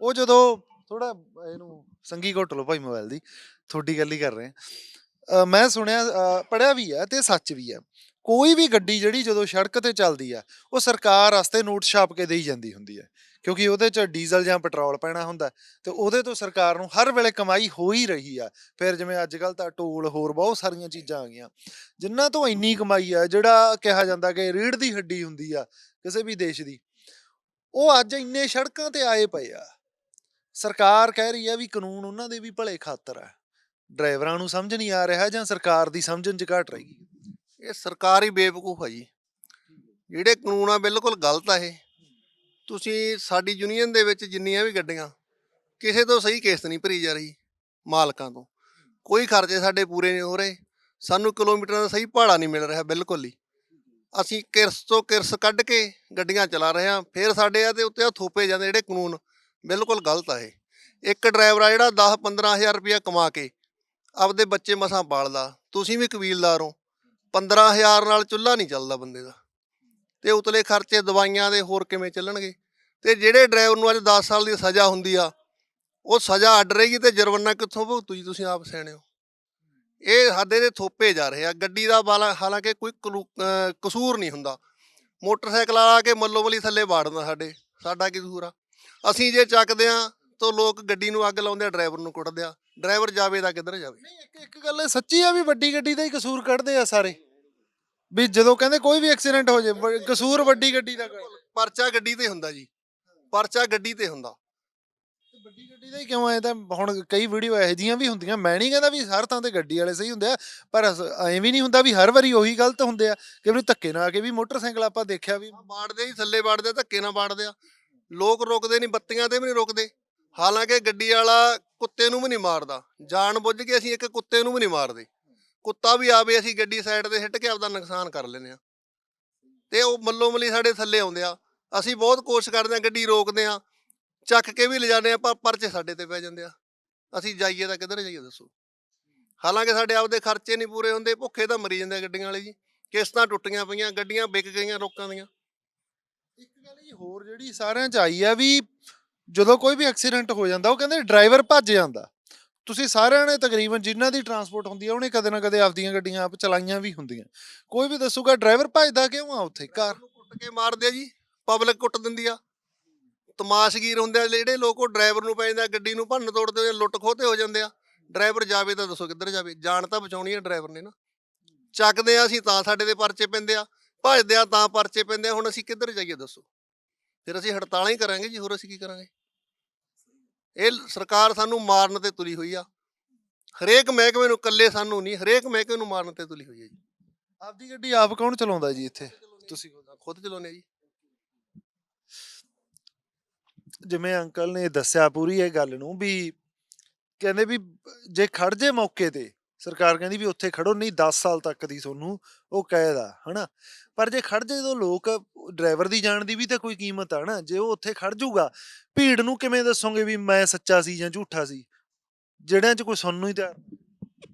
ਉਹ ਜਦੋਂ ਥੋੜਾ ਇਹਨੂੰ ਸੰਗੀ ਘੋਟ ਲਓ ਭਾਈ ਮੋਬਾਈਲ ਦੀ, ਤੁਹਾਡੀ ਗੱਲ ਹੀ ਕਰ ਰਹੇ ਹਾਂ। ਮੈਂ ਸੁਣਿਆ ਪੜਿਆ ਵੀ ਹੈ ਤੇ ਸੱਚ ਵੀ ਹੈ। ਕੋਈ ਵੀ ਗੱਡੀ ਜਿਹੜੀ ਜਦੋਂ ਸੜਕ ਤੇ ਚੱਲਦੀ ਆ ਉਹ ਸਰਕਾਰ ਵਾਸਤੇ ਨੋਟ ਛਾਪ ਕੇ ਦੇਈ ਜਾਂਦੀ ਹੁੰਦੀ ਹੈ। ਕਿਉਂਕਿ ਉਹਦੇ 'ਚ ਡੀਜ਼ਲ ਜਾਂ ਪੈਟਰੋਲ ਪੈਣਾ ਹੁੰਦਾ, ਤੇ ਉਹਦੇ ਤੋਂ ਸਰਕਾਰ ਨੂੰ ਹਰ ਵੇਲੇ ਕਮਾਈ ਹੋ ਹੀ ਰਹੀ ਆ। ਫਿਰ ਜਿਵੇਂ ਅੱਜ ਕੱਲ ਤਾਂ ਟੋਲ ਹੋਰ ਬਹੁਤ ਸਾਰੀਆਂ ਚੀਜ਼ਾਂ ਆ ਗਈਆਂ। ਜਿਨ੍ਹਾਂ ਤੋਂ ਇੰਨੀ ਕਮਾਈ ਆ, ਜਿਹੜਾ ਕਿਹਾ ਜਾਂਦਾ ਕਿ ਰੀੜ ਦੀ ਹੱਡੀ ਹੁੰਦੀ ਆ ਕਿਸੇ ਵੀ ਦੇਸ਼ ਦੀ, ਉਹ ਅੱਜ ਇੰਨੇ ਸੜਕਾਂ ਤੇ ਆਏ ਪਏ ਆ। ਸਰਕਾਰ ਕਹਿ ਰਹੀ ਹੈ ਵੀ ਕਾਨੂੰਨ ਉਹਨਾਂ ਦੇ ਵੀ ਭਲੇ ਖਾਤਰ ਹੈ। ਡਰਾਈਵਰਾਂ ਨੂੰ ਸਮਝ ਨਹੀਂ ਆ ਰਿਹਾ ਜਾਂ ਸਰਕਾਰ ਦੀ ਸਮਝਣ ਚ ਘਟ ਰਹੀ ਇਹ ਸਰਕਾਰ ਹੀ ਬੇਵਕੂਫ ਆ ਜੀ। ਜਿਹੜੇ ਕਾਨੂੰਨ ਆ, ਬਿਲਕੁਲ ਗਲਤ ਆ ਇਹ। ਤੁਸੀਂ ਸਾਡੀ ਯੂਨੀਅਨ ਦੇ ਵਿੱਚ ਜਿੰਨੀਆਂ ਵੀ ਗੱਡੀਆਂ, ਕਿਸੇ ਤੋਂ ਸਹੀ ਕਿਸ਼ਤ ਨਹੀਂ ਭਰੀ ਜਾ ਰਹੀ ਮਾਲਕਾਂ ਤੋਂ। ਕੋਈ ਖਰਚੇ ਸਾਡੇ ਪੂਰੇ ਨਹੀਂ ਹੋ ਰਹੇ। ਸਾਨੂੰ ਕਿਲੋਮੀਟਰਾਂ ਦਾ ਸਹੀ ਭਾੜਾ ਨਹੀਂ ਮਿਲ ਰਿਹਾ ਬਿਲਕੁਲ ਹੀ। ਅਸੀਂ ਕਿਰਸ ਤੋਂ ਕਿਰਸ ਕੱਢ ਕੇ ਗੱਡੀਆਂ ਚਲਾ ਰਹੇ ਹਾਂ। ਫਿਰ ਸਾਡੇ ਆ ਤੇ ਉੱਤੇ ਆ ਥੋਪੇ ਜਾਂਦੇ ਜਿਹੜੇ ਕਾਨੂੰਨ। ਬਿਲਕੁਲ ਗਲਤ ਆ ਇਹ। ਇੱਕ ਡਰਾਈਵਰ ਆ ਜਿਹੜਾ 10 15000 ਰੁਪਇਆ ਕਮਾ ਕੇ ਆਪਦੇ ਬੱਚੇ ਮਸਾਂ ਪਾਲਦਾ। ਤੁਸੀਂ ਵੀ ਕਬੀਲਦਾਰ ਹੋ। 15000 ਨਾਲ ਚੁੱਲ੍ਹਾ ਨਹੀਂ ਚੱਲਦਾ ਬੰਦੇ ਦਾ। ਤੇ ਉਤਲੇ ਖਰਚੇ ਦਵਾਈਆਂ ਦੇ ਹੋਰ ਕਿਵੇਂ ਚੱਲਣਗੇ? ਤੇ ਜਿਹੜੇ ਡਰਾਈਵਰ ਨੂੰ ਅੱਜ 10 ਸਾਲ ਦੀ ਸਜ਼ਾ ਹੁੰਦੀ ਆ, ਉਹ ਸਜ਼ਾ ਅੱਡ ਰਹੇਗੀ ਤੇ ਜੁਰਮਾਨਾ ਕਿੱਥੋਂ ਭੁਗਤੂ ਜੀ ਤੁਸੀਂ ਆਪ ਸਿਆਣੇ ਹੋ? ਇਹ ਸਾਡੇ ਦੇ ਥੋਪੇ ਜਾ ਰਹੇ ਆ। ਗੱਡੀ ਦਾ ਬਾਲਾ ਹਾਲਾਂਕਿ ਕੋਈ ਕਲੂ- ਕਸੂਰ ਨਹੀਂ ਹੁੰਦਾ। ਮੋਟਰਸਾਈਕਲ ਵਾਲਾ ਕੇ ਮੱਲੋਮਲੀ ਥੱਲੇ ਵਾੜਦਾ ਸਾਡੇ। ਸਾਡਾ ਕੀ ਕਸੂਰ ਆ? ਅਸੀਂ ਜੇ ਚੱਕਦੇ ਆ ਤਾਂ ਲੋਕ ਗੱਡੀ ਨੂੰ ਅੱਗ ਲਾਉਂਦੇ ਆ ਡਰਾਈਵਰ ਨੂੰ ਕੁੱਟਦੇ ਆ। ਡਰਾਈਵਰ ਜਾਵੇ ਤਾਂ ਕਿੱਧਰ ਜਾਵੇ? ਨਹੀਂ ਇੱਕ ਇੱਕ ਗੱਲ ਸੱਚੀ ਆ ਵੀ ਵੱਡੀ ਗੱਡੀ ਦਾ ਹੀ ਕਸੂਰ ਕੱਢਦੇ ਆ ਸਾਰੇ। ਵੀ ਜਦੋਂ ਕਹਿੰਦੇ ਕੋਈ ਵੀ ਐਕਸੀਡੈਂਟ ਹੋ ਜੇ ਵ- ਕਸੂਰ ਵੱਡੀ ਗੱਡੀ ਦਾ ਪਰਚਾ ਗੱਡੀ ਤੇ ਹੁੰਦਾ ਜੀ। ਪਰਚਾ ਗੱਡੀ ਤੇ ਹੁੰਦਾ। ਤੇ ਵੱਡੀ ਗੱਡੀ ਦਾ ਹੀ ਕਿਉਂ ਐ ਤਾਂ ਹੁਣ ਕਈ ਵੀਡੀਓ ਇਹੋ ਜਿਹੀਆਂ ਵੀ ਹੁੰਦੀਆਂ। ਮੈਂ ਨਹੀਂ ਕਹਿੰਦਾ ਵੀ ਹਰ ਥਾਂ ਤੇ ਗੱਡੀ ਵਾਲੇ ਸਹੀ ਹੁੰਦੇ ਆ ਪਰ ਐਂ ਵੀ ਨਹੀਂ ਹੁੰਦਾ ਵੀ ਹਰ ਵਾਰੀ ਉਹੀ ਗਲਤ ਹੁੰਦੇ ਆ। ਕਿ ਵੀ ਧੱਕੇ ਨਾਲ ਆ ਕੇ ਵੀ ਮੋਟਰਸਾਈਕਲ ਆਪਾਂ ਦੇਖਿਆ ਵੀ ਬਾੜਦੇ ਹੀ ਥੱਲੇ ਬਾੜਦੇ ਧੱਕੇ ਨਾਲ ਬਾੜਦੇ ਆ। ਲੋਕ ਰੁਕਦੇ ਨਹੀਂ, ਬੱਤੀਆਂ ਤੇ ਵੀ ਨਹੀਂ ਰੁਕਦੇ। ਹਾਲਾਂਕਿ ਗੱਡੀ ਵਾਲਾ ਕੁੱਤੇ ਨੂੰ ਵੀ ਨਹੀਂ ਮਾਰਦਾ। ਜਾਣ ਬੁੱਝ ਕੇ ਅਸੀਂ ਇੱਕ ਕੁੱਤੇ ਨੂੰ ਵੀ ਨਹੀਂ ਮਾਰਦੇ। ਕੁੱਤਾ ਵੀ ਆਵੇ, ਅਸੀਂ ਗੱਡੀ ਸਾਈਡ ਤੇ ਹਿੱਟ ਕੇ ਆਪਦਾ ਨੁਕਸਾਨ ਕਰ ਲੈਂਦੇ ਆ ਤੇ ਉਹ ਮੱਲੋ ਮੱਲੀ ਸਾਡੇ ਥੱਲੇ ਆਉਂਦੇ ਆ। ਅਸੀਂ ਬਹੁਤ ਕੋਸ਼ਿਸ਼ ਕਰਦੇ ਹਾਂ ਗੱਡੀ ਰੋਕਦੇ ਹਾਂ। ਚੱਕ ਕੇ ਵੀ ਲਿਜਾਂਦੇ ਆ ਪਰ ਪਰਚੇ ਸਾਡੇ ਤੇ ਪੈ ਜਾਂਦੇ ਆ। ਅਸੀਂ ਜਾਈਏ ਤਾਂ ਕਿੱਧਰ ਜਾਈਏ ਦੱਸੋ? ਹਾਲਾਂਕਿ ਸਾਡੇ ਆਪਦੇ ਖਰਚੇ ਨਹੀਂ ਪੂਰੇ ਹੁੰਦੇ, ਭੁੱਖੇ ਤਾਂ ਮਰੀ ਜਾਂਦੇ ਗੱਡੀਆਂ ਵਾਲੇ ਜੀ। ਕਿਸ਼ਤਾਂ ਟੁੱਟੀਆਂ ਪਈਆਂ, ਗੱਡੀਆਂ ਵਿਕ ਗਈਆਂ ਲੋਕਾਂ ਦੀਆਂ। ਇੱਕ ਗੱਲ ਜੀ ਹੋਰ ਜਿਹੜੀ ਸਾਰਿਆਂ ਚ ਆਈ ਆ ਵੀ ਜਦੋਂ ਕੋਈ ਵੀ ਐਕਸੀਡੈਂਟ ਹੋ ਜਾਂਦਾ, ਉਹ ਕਹਿੰਦੇ ਡਰਾਈਵਰ ਭੱਜ ਜਾਂਦਾ। ਤੁਸੀਂ ਸਾਰਿਆਂ ਨੇ ਤਕਰੀਬਨ ਜਿਨ੍ਹਾਂ ਦੀ ਟਰਾਂਸਪੋਰਟ ਹੁੰਦੀ ਆ, ਉਹਨੇ ਕਦੇ ਨਾ ਕਦੇ ਆਪਦੀਆਂ ਗੱਡੀਆਂ ਆਪ ਚਲਾਈਆਂ ਵੀ ਹੁੰਦੀਆਂ। ਕੋਈ ਵੀ ਦੱਸੂਗਾ ਡਰਾਈਵਰ ਭੱਜਦਾ ਕਿਉਂ ਆ ਉੱਥੇ? ਕਾਰ ਕੁੱਟ ਕੇ ਮਾਰਦੇ ਆ ਜੀ ਪਬਲਿਕ ਕੁੱਟ ਦਿੰਦੀ ਆ। ਤਮਾਸ਼ਗੀਰ ਹੁੰਦੇ ਆ, ਜਿਹੜੇ ਲੋਕ ਉਹ ਡਰਾਈਵਰ ਨੂੰ ਪੈ ਜਾਂਦੇ, ਗੱਡੀ ਨੂੰ ਭੰਨ ਤੋੜਦੇ ਲੁੱਟ ਖੋਹਤੇ ਹੋ ਜਾਂਦੇ ਆ। ਡਰਾਈਵਰ ਜਾਵੇ ਤਾਂ ਦੱਸੋ ਕਿੱਧਰ ਜਾਵੇ ਜਾਨ ਤਾਂ ਬਚਾਉਣੀ ਆ ਡਰਾਈਵਰ ਨੇ ਨਾ। ਚੱਕਦੇ ਆ ਅਸੀਂ ਤਾਂ ਸਾਡੇ ਦੇ ਪਰਚੇ ਪੈਂਦੇ ਆ। ਭੱਜਦੇ ਆ ਤਾਂ ਪਰਚੇ ਪੈਂਦੇ ਹੁਣ ਅਸੀਂ ਕਿੱਧਰ ਜਾਈਏ ਦੱਸੋ? ਫਿਰ ਅਸੀਂ ਹੜਤਾਲਾਂ ਹੀ ਕਰਾਂਗੇ ਜੀ ਹੋਰ ਅਸੀਂ ਕੀ ਕਰਾਂਗੇ? ਇਹ ਸਰਕਾਰ ਸਾਨੂੰ ਮਾਰਨ ਤੇ ਤੁਲੀ ਹੋਈ ਆ। ਹਰੇਕ ਮਹਿਕਮੇ ਨੂੰ ਇਕੱਲੇ ਸਾਨੂੰ ਨਹੀਂ ਹਰੇਕ ਮਹਿਕਮੇ ਨੂੰ ਮਾਰਨ ਤੇ ਤੁਲੀ ਹੋਈ ਹੈ ਜੀ। ਆਪਦੀ ਗੱਡੀ ਆਪ ਕੌਣ ਚਲਾਉਂਦਾ ਜੀ ਇੱਥੇ? ਤੁਸੀਂ ਖੁਦ ਚਲਾਉਂਦੇ ਆ ਜੀ। ਜਿਵੇਂ ਅੰਕਲ ਨੇ ਦੱਸਿਆ ਪੂਰੀ ਇਹ ਗੱਲ ਨੂੰ ਵੀ ਕਹਿੰਦੇ ਵੀ ਜੇ ਖੜ ਜੇ ਮੌਕੇ ਤੇ ਸਰਕਾਰ ਕਹਿੰਦੀ ਵੀ ਉੱਥੇ ਖੜੋ, ਨਹੀਂ 10 ਸਾਲ ਤੱਕ ਦੀ ਤੁਹਾਨੂੰ ਉਹ ਕੈਦ ਆ, ਹਨਾ? ਪਰ ਜੇ ਖੜ ਜੇ ਤਾਂ ਲੋਕ ਡਰਾਈਵਰ ਦੀ ਜਾਣ ਦੀ ਵੀ ਤਾਂ ਕੋਈ ਕੀਮਤ ਆ ਨਾ ਜੇ ਉਹ ਉੱਥੇ ਖੜ ਜਾਊਗਾ, ਭੀੜ ਨੂੰ ਕਿਵੇਂ ਦੱਸੋਗੇ ਵੀ ਮੈਂ ਸੱਚਾ ਸੀ ਜਾਂ ਝੂਠਾ ਸੀ? ਜਿਹੜਿਆਂ 'ਚ ਕੋਈ ਸੁਣਨ ਨੂੰ ਹੀ ਤਿਆਰ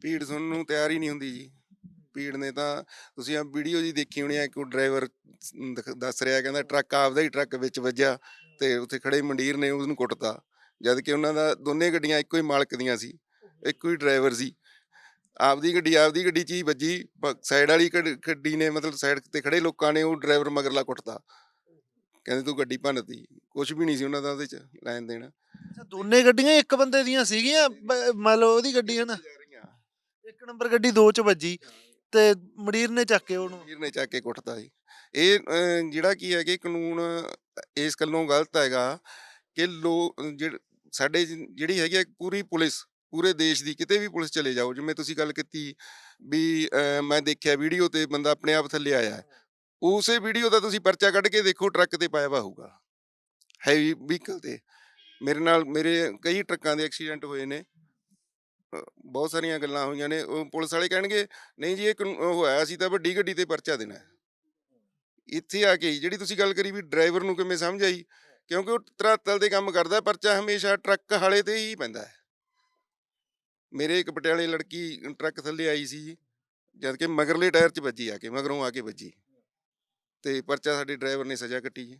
ਭੀੜ ਸੁਣਨ ਨੂੰ ਤਿਆਰ ਹੀ ਨਹੀਂ ਹੁੰਦੀ ਜੀ। ਭੀੜ ਨੇ ਤਾਂ, ਤੁਸੀਂ ਆ ਵੀਡੀਓ ਜੀ ਦੇਖੀ ਹੋਣੀ ਆ ਕਿ ਉਹ ਡਰਾਈਵਰ ਦੱਸ ਰਿਹਾ, ਕਹਿੰਦਾ ਟਰੱਕ ਆਪਦਾ ਹੀ ਟਰੱਕ ਵਿੱਚ ਵੱਜਿਆ ਤੇ ਉੱਥੇ ਖੜੇ ਮੰਡੀਰ ਨੇ ਉਹਨੂੰ ਕੁੱਟਤਾ। ਜਦ ਕਿ ਉਹਨਾਂ ਦਾ ਦੋਨੇ ਗੱਡੀਆਂ ਇੱਕੋ ਹੀ ਮਾਲਕ ਦੀਆਂ ਸੀ, ਇੱਕੋ ਹੀ ਡਰਾਈਵਰ ਸੀ। ਆਪਦੀ ਗੱਡੀ ਆਪਦੀ ਗੱਡੀ 'ਚ ਹੀ ਵੱਜੀ। ਸਾਈਡ ਵਾਲੀ ਗੱਡ- ਨੇ ਮਤਲਬ ਸਾਈਡ ਤੇ ਖੜੇ ਲੋਕਾਂ ਨੇ ਉਹ ਡਰਾਈਵਰ ਮਗਰਲਾ ਕੁੱਟਤਾ ਕਹਿੰਦੇ ਤੂੰ ਗੱਡੀ ਭੰਨਤੀ। ਕੁਝ ਵੀ ਨਹੀਂ ਸੀ ਉਹਨਾਂ ਦਾ ਉਹਦੇ 'ਚ ਲੈਣ ਦੇਣ। ਅੱਛਾ ਦੋਨੇ ਗੱਡੀਆਂ ਇੱਕ ਬੰਦੇ ਦੀਆਂ ਸੀਗੀਆਂ? ਬ- ਮੰਨ ਲਓ ਉਹਦੀ ਗੱਡੀ ਹੈ ਨਾ ਇੱਕ ਨੰਬਰ ਗੱਡੀ ਦੋ 'ਚ ਵੱਜੀ ਤੇ ਮੜੀਰ ਨੇ ਚੱਕ ਕੇ ਉਹਨੂੰ। ਵੀਰ ਨੇ ਚੱਕ ਕੇ ਕੁੱਟਤਾ ਜੀ। ਇਹ ਜਿਹੜਾ ਕੀ ਹੈ ਕਿ ਕਾਨੂੰਨ ਇਸ ਗੱਲੋਂ ਗਲਤ ਹੈਗਾ ਕਿ ਲੋ ਜਿਹੜੇ ਸਾਡੇ ਜਿਹੜੀ ਹੈਗੀ ਪੂਰੀ ਪੁਲਿਸ ਪੂਰੇ ਦੇਸ਼ ਦੀ ਕਿਤੇ ਵੀ ਪੁਲਿਸ ਚਲੇ ਜਾਓ ਜਿਵੇਂ ਤੁਸੀਂ ਗੱਲ ਕੀਤੀ ਵੀ ਮੈਂ ਦੇਖਿਆ ਵੀਡੀਓ ਤੇ ਬੰਦਾ ਆਪਣੇ ਆਪ ਥੱਲੇ ਆਇਆ ਉਸੇ ਵੀਡੀਓ ਦਾ ਤੁਸੀਂ ਪਰਚਾ ਕੱਢ ਕੇ ਦੇਖੋ ਟਰੱਕ ਤੇ ਪਾਇਆ ਵਾ ਹੋਊਗਾ। ਹੈਵੀ ਵਹੀਕਲ ਤੇ। ਮੇਰੇ ਨਾਲ ਮੇਰੇ ਕਈ ਟਰੱਕਾਂ ਦੇ ਐਕਸੀਡੈਂਟ ਹੋਏ ਨੇ। ਬਹੁਤ ਸਾਰੀਆਂ ਗੱਲਾਂ ਹੋਈਆਂ ਨੇ। ਉਹ ਪੁਲਿਸ ਵਾਲੇ ਕਹਿਣਗੇ ਨਹੀਂ ਜੀ ਇਹ ਹੋਇਆ ਸੀ ਤਾਂ ਵੱਡੀ ਗੱਡੀ ਤੇ ਪਰਚਾ ਦੇਣਾ। ਇੱਥੇ ਆ ਕੇ ਜਿਹੜੀ ਤੁਸੀਂ ਗੱਲ ਕਰੀ ਵੀ ਡਰਾਈਵਰ ਨੂੰ ਕਿਵੇਂ ਸਮਝ ਆਈ ਕਿਉਂਕਿ ਉਹ ਧਰਾਤਲ ਦੇ ਕੰਮ ਕਰਦਾ ਪਰਚਾ ਹਮੇਸ਼ਾ ਟਰੱਕ ਵਾਲੇ ਤੇ ਹੀ ਪੈਂਦਾ ਹੈ। ਮੇਰੇ ਇੱਕ ਪਟਿਆਲੇ ਲੜਕੀ ਟਰੱਕ ਥੱਲੇ ਆਈ ਸੀ ਜਦ ਕਿ ਮਗਰਲੇ ਟਾਇਰ 'ਚ ਵੱਜੀ ਆ ਕੇ, ਮਗਰੋਂ ਆ ਕੇ ਵੱਜੀ। ਤੇ ਪਰਚਾ ਸਾਡੇ ਡਰਾਈਵਰ ਨੇ ਸਜ਼ਾ ਕੱਟੀ ਜੀ।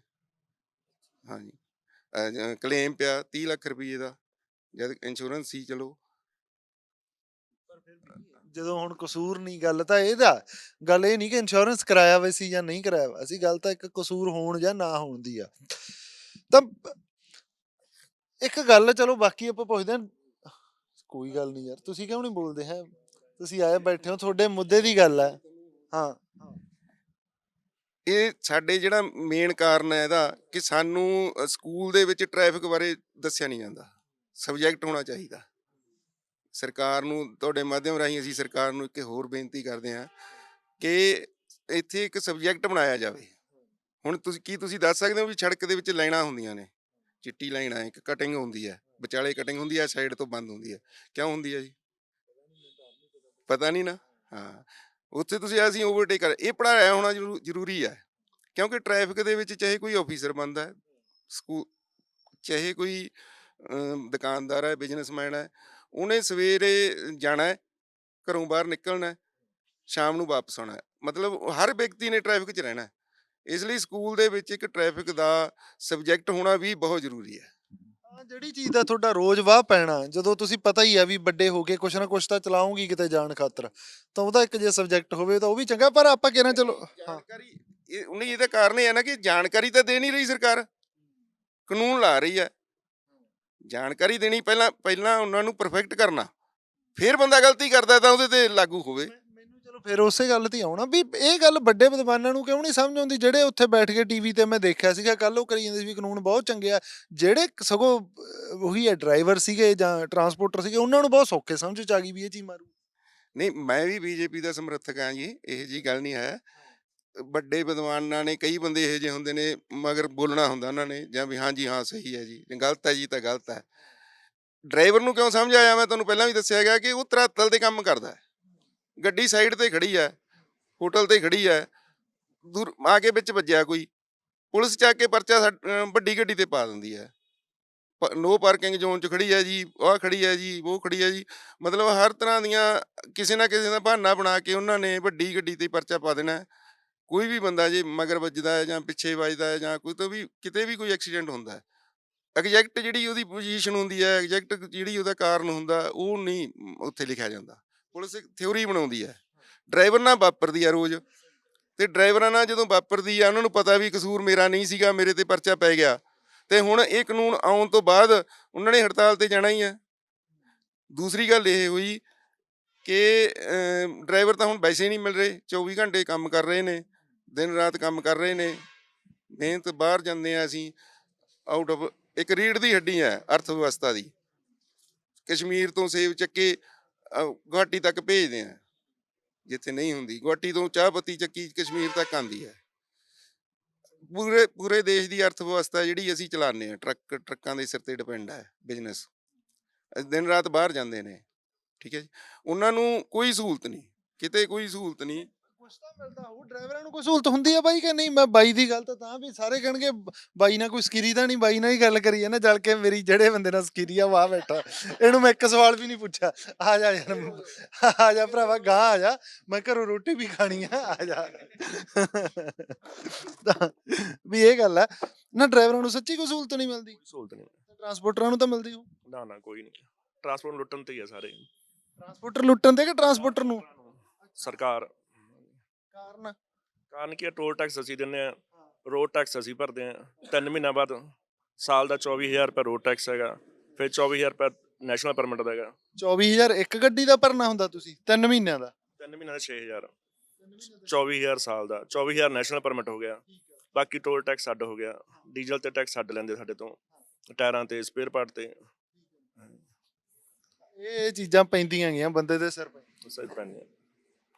ਹਾਂਜੀ। ਕਲੇਮ ਪਿਆ 30 ਲੱਖ ਰੁਪਏ ਦਾ, ਜਦ ਇੰਸ਼ੋਰੈਂਸ ਸੀ, ਚਲੋ। ਜਦੋਂ ਹੁਣ ਕਸੂਰ ਨਹੀਂ, ਗੱਲ ਤਾਂ ਇਹਦਾ ਗੱਲ ਇਹ ਨਹੀਂ ਕਿ ਇੰਸ਼ੋਰੈਂਸ ਕਰਾਇਆ ਵੇ ਸੀ ਜਾਂ ਨਹੀਂ ਕਰਾਇਆ ਵਾ ਸੀ ਗੱਲ ਤਾਂ ਇੱਕ ਕਸੂਰ ਹੋਣ ਜਾਂ ਨਾ ਹੋਣ ਦੀ ਆ। ਤਾਂ ਇੱਕ ਗੱਲ, ਚਲੋ ਬਾਕੀ ਆਪਾਂ ਪੁੱਛਦੇ ਹਾਂ ਕੋਈ ਗੱਲ ਨਹੀਂ ਯਾਰ, ਤੁਸੀਂ ਕਿਉਂ ਨਹੀਂ ਬੋਲਦੇ ਹੈ? ਤੁਸੀਂ ਆਏ ਬੈਠੇ ਹੋ, ਤੁਹਾਡੇ ਮੁੱਦੇ ਦੀ ਗੱਲ ਹੈ। ਹਾਂ। ਇਹ ਸਾਡੇ ਜਿਹੜਾ ਮੇਨ ਕਾਰਨ ਹੈ ਇਹਦਾ ਕਿ ਸਾਨੂੰ ਸਕੂਲ ਦੇ ਵਿੱਚ ਟ੍ਰੈਫਿਕ ਬਾਰੇ ਦੱਸਿਆ ਨਹੀਂ ਜਾਂਦਾ। ਸਬਜੈਕਟ ਹੋਣਾ ਚਾਹੀਦਾ। ਸਰਕਾਰ ਨੂੰ, ਤੁਹਾਡੇ ਮਾਧਿਅਮ ਰਾਹੀਂ ਅਸੀਂ ਸਰਕਾਰ ਨੂੰ ਇੱਕ ਹੋਰ ਬੇਨਤੀ ਕਰਦੇ ਹਾਂ ਕਿ ਇੱਥੇ ਇੱਕ ਸਬਜੈਕਟ ਬਣਾਇਆ ਜਾਵੇ। ਹੁਣ ਤੁਸੀਂ, ਕੀ ਤੁਸੀਂ ਦੱਸ ਸਕਦੇ ਹੋ ਵੀ ਸੜਕ ਦੇ ਵਿੱਚ ਲਾਈਨਾਂ ਹੁੰਦੀਆਂ ਨੇ? ਚਿੱਟੀ ਲਾਈਨ ਹੈ, ਇੱਕ ਕਟਿੰਗ ਹੁੰਦੀ ਹੈ। ਵਿਚਾਲੇ ਕਟਿੰਗ ਹੁੰਦੀ ਹੈ ਸਾਈਡ ਤੋਂ ਬੰਦ ਹੁੰਦੀ ਹੈ ਕਿਉਂ ਹੁੰਦੀ ਹੈ ਜੀ? ਪਤਾ ਨਹੀਂ ਨਾ। ਹਾਂ, ਉੱਥੇ ਤੁਸੀਂ ਅਸੀਂ ਓਵਰਟੇਕ ਕਰ, ਇਹ ਪੜਾਇਆ ਹੋਣਾ ਜ਼ਰੂ- ਜ਼ਰੂਰੀ ਹੈ ਕਿਉਂਕਿ ਟ੍ਰੈਫਿਕ ਦੇ ਵਿੱਚ ਚਾਹੇ ਕੋਈ ਆਫੀਸਰ ਬੰਦਾ ਹੈ ਸਕੂਲ ਚਾਹੇ ਕੋਈ ਦੁਕਾਨਦਾਰ ਹੈ ਬਿਜ਼ਨਸਮੈਨ ਹੈ, ਉਹਨੇ ਸਵੇਰੇ ਜਾਣਾ ਹੈ, ਘਰੋਂ ਬਾਹਰ ਨਿਕਲਣਾ ਹੈ, ਸ਼ਾਮ ਨੂੰ ਵਾਪਸ ਆਉਣਾ ਹੈ। ਮਤਲਬ ਹਰ ਵਿਅਕਤੀ ਨੇ ਟ੍ਰੈਫਿਕ 'ਚ ਰਹਿਣਾ ਹੈ। ਇਸ ਲਈ ਸਕੂਲ ਦੇ ਵਿੱਚ ਇੱਕ ਟ੍ਰੈਫਿਕ ਦਾ ਸਬਜੈਕਟ ਹੋਣਾ ਵੀ ਬਹੁਤ ਜ਼ਰੂਰੀ ਹੈ। ਹਾਂ, ਜਿਹੜੀ ਚੀਜ਼ ਦਾ ਤੁਹਾਡਾ ਰੋਜ਼ ਵਾਹ ਪੈਣਾ ਜਦੋਂ ਤੁਸੀਂ ਪਤਾ ਹੀ ਆ ਵੀ ਵੱਡੇ ਹੋ ਕੇ ਕੁਛ ਨਾ ਕੁਛ ਤਾਂ ਚਲਾਉਂਗੀ ਕਿਤੇ ਜਾਣ ਖਾਤਰ ਤਾਂ ਉਹਦਾ ਇੱਕ ਜੇ ਸਬਜੈਕਟ ਹੋਵੇ ਤਾਂ ਉਹ ਵੀ ਚੰਗਾ ਪਰ ਆਪਾਂ ਕਹਿਣਾ ਚਲੋ ਹਾਂ। ਜਾਣਕਾਰੀ ਇਹ ਉਹਨੇ ਇਹਦਾ ਕਾਰਨ ਇਹ ਹੈ ਨਾ ਕਿ ਜਾਣਕਾਰੀ ਤਾਂ ਦੇ ਨਹੀਂ ਰਹੀ ਸਰਕਾਰ ਕਾਨੂੰਨ ਲਾ ਰਹੀ ਹੈ। ਜਾਣਕਾਰੀ ਦੇਣੀ ਪਹਿਲਾਂ ਪਹਿਲਾਂ ਉਹਨਾਂ ਨੂੰ ਪਰਫੈਕਟ ਕਰਨਾ ਫਿਰ ਬੰਦਾ ਗਲਤੀ ਕਰਦਾ ਤਾਂ ਉਹਦੇ ਤੇ ਲਾਗੂ ਹੋਵੇ। ਫਿਰ ਉਸੇ ਗੱਲ ਤੇ ਆਉਣਾ ਵੀ ਇਹ ਗੱਲ ਵੱਡੇ ਵਿਦਵਾਨਾਂ ਨੂੰ ਕਿਉਂ ਨਹੀਂ ਸਮਝ ਆਉਂਦੀ? ਜਿਹੜੇ ਉੱਥੇ ਬੈਠ ਕੇ ਟੀਵੀ ਤੇ ਮੈਂ ਦੇਖਿਆ ਸੀਗਾ ਕੱਲ ਉਹ ਕਰੀ ਜਾਂਦੇ ਸੀ ਵੀ ਕਾਨੂੰਨ ਬਹੁਤ ਚੰਗੇ ਆ। ਜਿਹੜੇ ਸਗੋਂ ਉਹੀ ਹੈ ਡਰਾਈਵਰ ਸੀਗੇ ਜਾਂ ਟਰਾਂਸਪੋਰਟਰ ਸੀਗੇ, ਉਹਨਾਂ ਨੂੰ ਬਹੁਤ ਸੌਖੇ ਸਮਝ ਚ ਆ ਗਈ ਵੀ ਇਹ ਚੀਜ਼ ਮਾਰੂ। ਨਹੀਂ, ਮੈਂ ਵੀ ਬੀਜੇਪੀ ਦਾ ਸਮਰਥਕ ਹਾਂ ਜੀ, ਇਹ ਜੀ ਗੱਲ ਨਹੀਂ ਹੈ। ਵੱਡੇ ਵਿਦਵਾਨਾਂ ਨੇ, ਕਈ ਬੰਦੇ ਇਹੋ ਜਿਹੇ ਹੁੰਦੇ ਨੇ, ਮਗਰ ਬੋਲਣਾ ਹੁੰਦਾ ਉਹਨਾਂ ਨੇ, ਜਾਂ ਵੀ ਹਾਂ ਜੀ ਹਾਂ, ਸਹੀ ਹੈ ਜੀ, ਜੇ ਗਲਤ ਹੈ ਜੀ ਤਾਂ ਗਲਤ ਹੈ। ਡਰਾਈਵਰ ਨੂੰ ਕਿਉਂ ਸਮਝ ਆਇਆ? ਮੈਂ ਤੁਹਾਨੂੰ ਪਹਿਲਾਂ ਵੀ ਦੱਸਿਆ ਗਿਆ ਕਿ ਉਹ ਧਰਾਤਲ ਤੇ ਕੰਮ ਕਰਦਾ ਹੈ। ਗੱਡੀ ਸਾਈਡ ਤੇ ਖੜੀ ਹੈ ਹੋਟਲ ਤੇ ਖੜੀ ਹੈ ਦੂਰ ਆ ਕੇ ਵਿੱਚ ਵੱਜਿਆ ਕੋਈ, ਪੁਲਿਸ ਚੱਕ ਕੇ ਪਰਚਾ ਸਾ- ਵੱਡੀ ਗੱਡੀ ਤੇ ਪਾ ਦਿੰਦੀ ਹੈ ਨੋ ਪਾਰਕਿੰਗ ਜ਼ੋਨ 'ਚ ਖੜੀ ਹੈ ਜੀ, ਆਹ ਖੜੀ ਹੈ ਜੀ, ਉਹ ਖੜੀ ਹੈ ਜੀ, ਮਤਲਬ ਹਰ ਤਰ੍ਹਾਂ ਦੀਆਂ ਕਿਸੇ ਨਾ ਕਿਸੇ ਦਾ ਬਹਾਨਾ ਬਣਾ ਕੇ ਉਹਨਾਂ ਨੇ ਵੱਡੀ ਗੱਡੀ ਤੇ ਪਰਚਾ ਪਾ ਦੇਣਾ ਕੋਈ ਵੀ ਬੰਦਾ ਜੇ ਮਗਰ ਵੱਜਦਾ ਹੈ ਜਾਂ ਪਿੱਛੇ ਵੱਜਦਾ ਹੈ ਜਾਂ ਕੋਈ ਤੋਂ ਵੀ, ਕਿਤੇ ਵੀ ਕੋਈ ਐਕਸੀਡੈਂਟ ਹੁੰਦਾ ਹੈ ਐਗਜ਼ੈਕਟ ਜਿਹੜੀ ਉਹਦੀ ਪੋਜੀਸ਼ਨ ਹੁੰਦੀ ਹੈ ਐਗਜ਼ੈਕਟ ਜਿਹੜੀ ਉਹਦਾ ਕਾਰਨ ਹੁੰਦਾ, ਉਹ ਨਹੀਂ ਉੱਥੇ ਲਿਖਿਆ ਜਾਂਦਾ। ਪੁਲਿਸ ਇੱਕ ਥਿਉਰੀ ਬਣਾਉਂਦੀ ਹੈ। ਡਰਾਈਵਰ ਨਾਲ ਵਾਪਰਦੀ ਆ ਰੋਜ਼। ਤੇ ਡਰਾਈਵਰਾਂ ਨਾਲ ਜਦੋਂ ਵਾਪਰਦੀ ਆ, ਉਹਨਾਂ ਨੂੰ ਪਤਾ ਵੀ ਕਸੂਰ ਮੇਰਾ ਨਹੀਂ ਸੀਗਾ, ਮੇਰੇ ਤੇ ਪਰਚਾ ਪੈ ਗਿਆ। ਤੇ ਹੁਣ ਇਹ ਕਾਨੂੰਨ ਆਉਣ ਤੋਂ ਬਾਅਦ ਉਹਨਾਂ ਨੇ ਹੜਤਾਲ ਤੇ ਜਾਣਾ ਹੀ ਹੈ। ਦੂਸਰੀ ਗੱਲ ਇਹ ਹੋਈ ਕਿ ਡਰਾਈਵਰ ਤਾਂ ਹੁਣ ਵੈਸੇ ਨਹੀਂ ਮਿਲ ਰਹੇ 24 ਘੰਟੇ ਕੰਮ ਕਰ ਰਹੇ ਨੇ, ਦਿਨ ਰਾਤ ਕੰਮ ਕਰ ਰਹੇ ਨੇ, ਮਿਹਨਤ ਬਾਹਰ ਜਾਂਦੇ ਆ ਅਸੀਂ ਆਊਟ ਆਫ ਇੱਕ ਰੀੜ ਦੀ ਹੱਡੀ ਹੈ ਅਰਥ ਵਿਵਸਥਾ ਦੀ। ਕਸ਼ਮੀਰ ਤੋਂ ਸੇਬ ਚੱਕੇ ਗੁਹਾਟੀ ਤੱਕ ਭੇਜਦੇ ਆ ਜਿੱਥੇ ਨਹੀਂ ਹੁੰਦੀ। ਗੁਹਾਟੀ ਤੋਂ ਚਾਹ ਪੱਤੀ ਚੱਕੀ ਕਸ਼ਮੀਰ ਤੱਕ ਆਂਦੀ ਹੈ। ਪੂਰੇ ਪੂਰੇ ਦੇਸ਼ ਦੀ ਅਰਥ ਵਿਵਸਥਾ ਜਿਹੜੀ ਅਸੀਂ ਚਲਾਉਂਦੇ ਆ ਟਰੱਕ, ਟਰੱਕਾਂ ਦੇ ਸਿਰ ਤੇ ਡਿਪੈਂਡ ਹੈ ਬਿਜ਼ਨਸ। ਦਿਨ ਰਾਤ ਬਾਹਰ ਜਾਂਦੇ ਨੇ। ਠੀਕ ਹੈ ਜੀ। ਉਹਨਾਂ ਨੂੰ ਕੋਈ ਸਹੂਲਤ ਨਹੀਂ। ਕਿਤੇ ਕੋਈ ਸਹੂਲਤ ਨਹੀਂ। ਤਾਂ ਮਿਲਦਾ ਹੋਊ। ਡਰਾਈਵਰਾਂ ਨੂੰ ਕੋਈ ਸਹੂਲਤ ਹੁੰਦੀ ਆ ਬਾਈ ਕਿ ਨਹੀਂ? ਮੈਂ ਬਾਈ ਦੀ ਗੱਲ ਤਾਂ ਤਾਂ ਵੀ ਸਾਰੇ ਕਹਿਣਗੇ ਬਾਈ ਨਾਲ ਕੋਈ ਸਕੀਰੀ ਦਾ ਨਹੀਂ? ਬਾਈ ਨਾਲ ਹੀ ਗੱਲ ਕਰੀ ਹੈ ਨਾ ਜਲ ਕੇ ਮੇਰੀ ਜਿਹੜੇ ਬੰਦੇ ਨਾਲ ਸਕੀਰੀ ਆ ਵਾਹ ਬੈਠਾ। ਇਹਨੂੰ ਮੈਂ ਇੱਕ ਸਵਾਲ ਵੀ ਨਹੀਂ ਪੁੱਛਿਆ। ਆ ਜਾ ਯਾਰ ਆ ਜਾ ਭਰਾਵਾ ਗਾਂ ਆ ਜਾ। ਮੈਂ ਘਰੋਂ ਰੋਟੀ ਵੀ ਖਾਣੀ ਆ ਆ ਜਾ। ਤਾਂ ਵੀ ਇਹ ਗੱਲ ਆ। ਨਾ ਡਰਾਈਵਰਾਂ ਨੂੰ ਸੱਚੀ ਕੋਈ ਸਹੂਲਤ ਨਹੀਂ ਮਿਲਦੀ? ਸਹੂਲਤ ਨਹੀਂ। ਟਰਾਂਸਪੋਰਟਰਾਂ ਨੂੰ ਤਾਂ ਮਿਲਦੀ ਹੋ ਨਾ ਨਾ ਕੋਈ ਨਹੀਂ। ਟਰਾਂਸਪੋਰਟ ਲੁੱਟਣ ਤੇ ਹੀ ਆ ਸਾਰੇ। ਟਰਾਂਸਪੋਰਟਰ ਲੁੱਟਣ ਦੇ ਕਿ ਟਰਾਂਸਪੋਰਟਰ ਨੂੰ? ਸਰਕਾਰ ਕਾਰਨ? ਕਾਰਨ ਕੀ ਟੋਲ ਟੈਕਸ ਅਸੀਂ ਦਿੰਦੇ ਆ ਰੋਡ ਟੈਕਸ ਅਸੀਂ ਭਰਦੇ ਆ ਤਿੰਨ ਮਹੀਨਾ ਬਾਅਦ ਸਾਲ ਦਾ 24000 ਰੁਪਏ ਰੋਡ ਟੈਕਸ ਹੈਗਾ। ਫਿਰ 24000 ਰੁਪਏ ਨੈਸ਼ਨਲ ਪਰਮਿਟ ਦਾ ਹੈਗਾ। 24000 ਇੱਕ ਗੱਡੀ ਦਾ ਭਰਨਾ ਹੁੰਦਾ ਤੁਸੀਂ? 3 ਮਹੀਨਿਆਂ ਦਾ? ਤਿੰਨ ਮਹੀਨਾ ਦਾ 6000 24000 ਸਾਲ ਦਾ। 24000 ਨੈਸ਼ਨਲ ਪਰਮਿਟ ਹੋ ਗਿਆ। ਬਾਕੀ ਟੋਲ ਟੈਕਸ ਅੱਡ ਹੋ ਗਿਆ। ਡੀਜ਼ਲ ਤੇ ਟੈਕਸ ਅੱਡ ਲੈਂਦੇ ਸਾਡੇ ਤੋਂ। ਟਾਇਰਾਂ ਤੇ ਸਪੇਅਰ ਪਾਰਟ ਤੇ। ਇਹ ਚੀਜ਼ਾਂ ਪੈਂਦੀਆਂ ਗਈਆਂ ਬੰਦੇ ਦੇ ਸਿਰ 'ਤੇ ਸਹੀ ਪੈਂਦੇ ਆ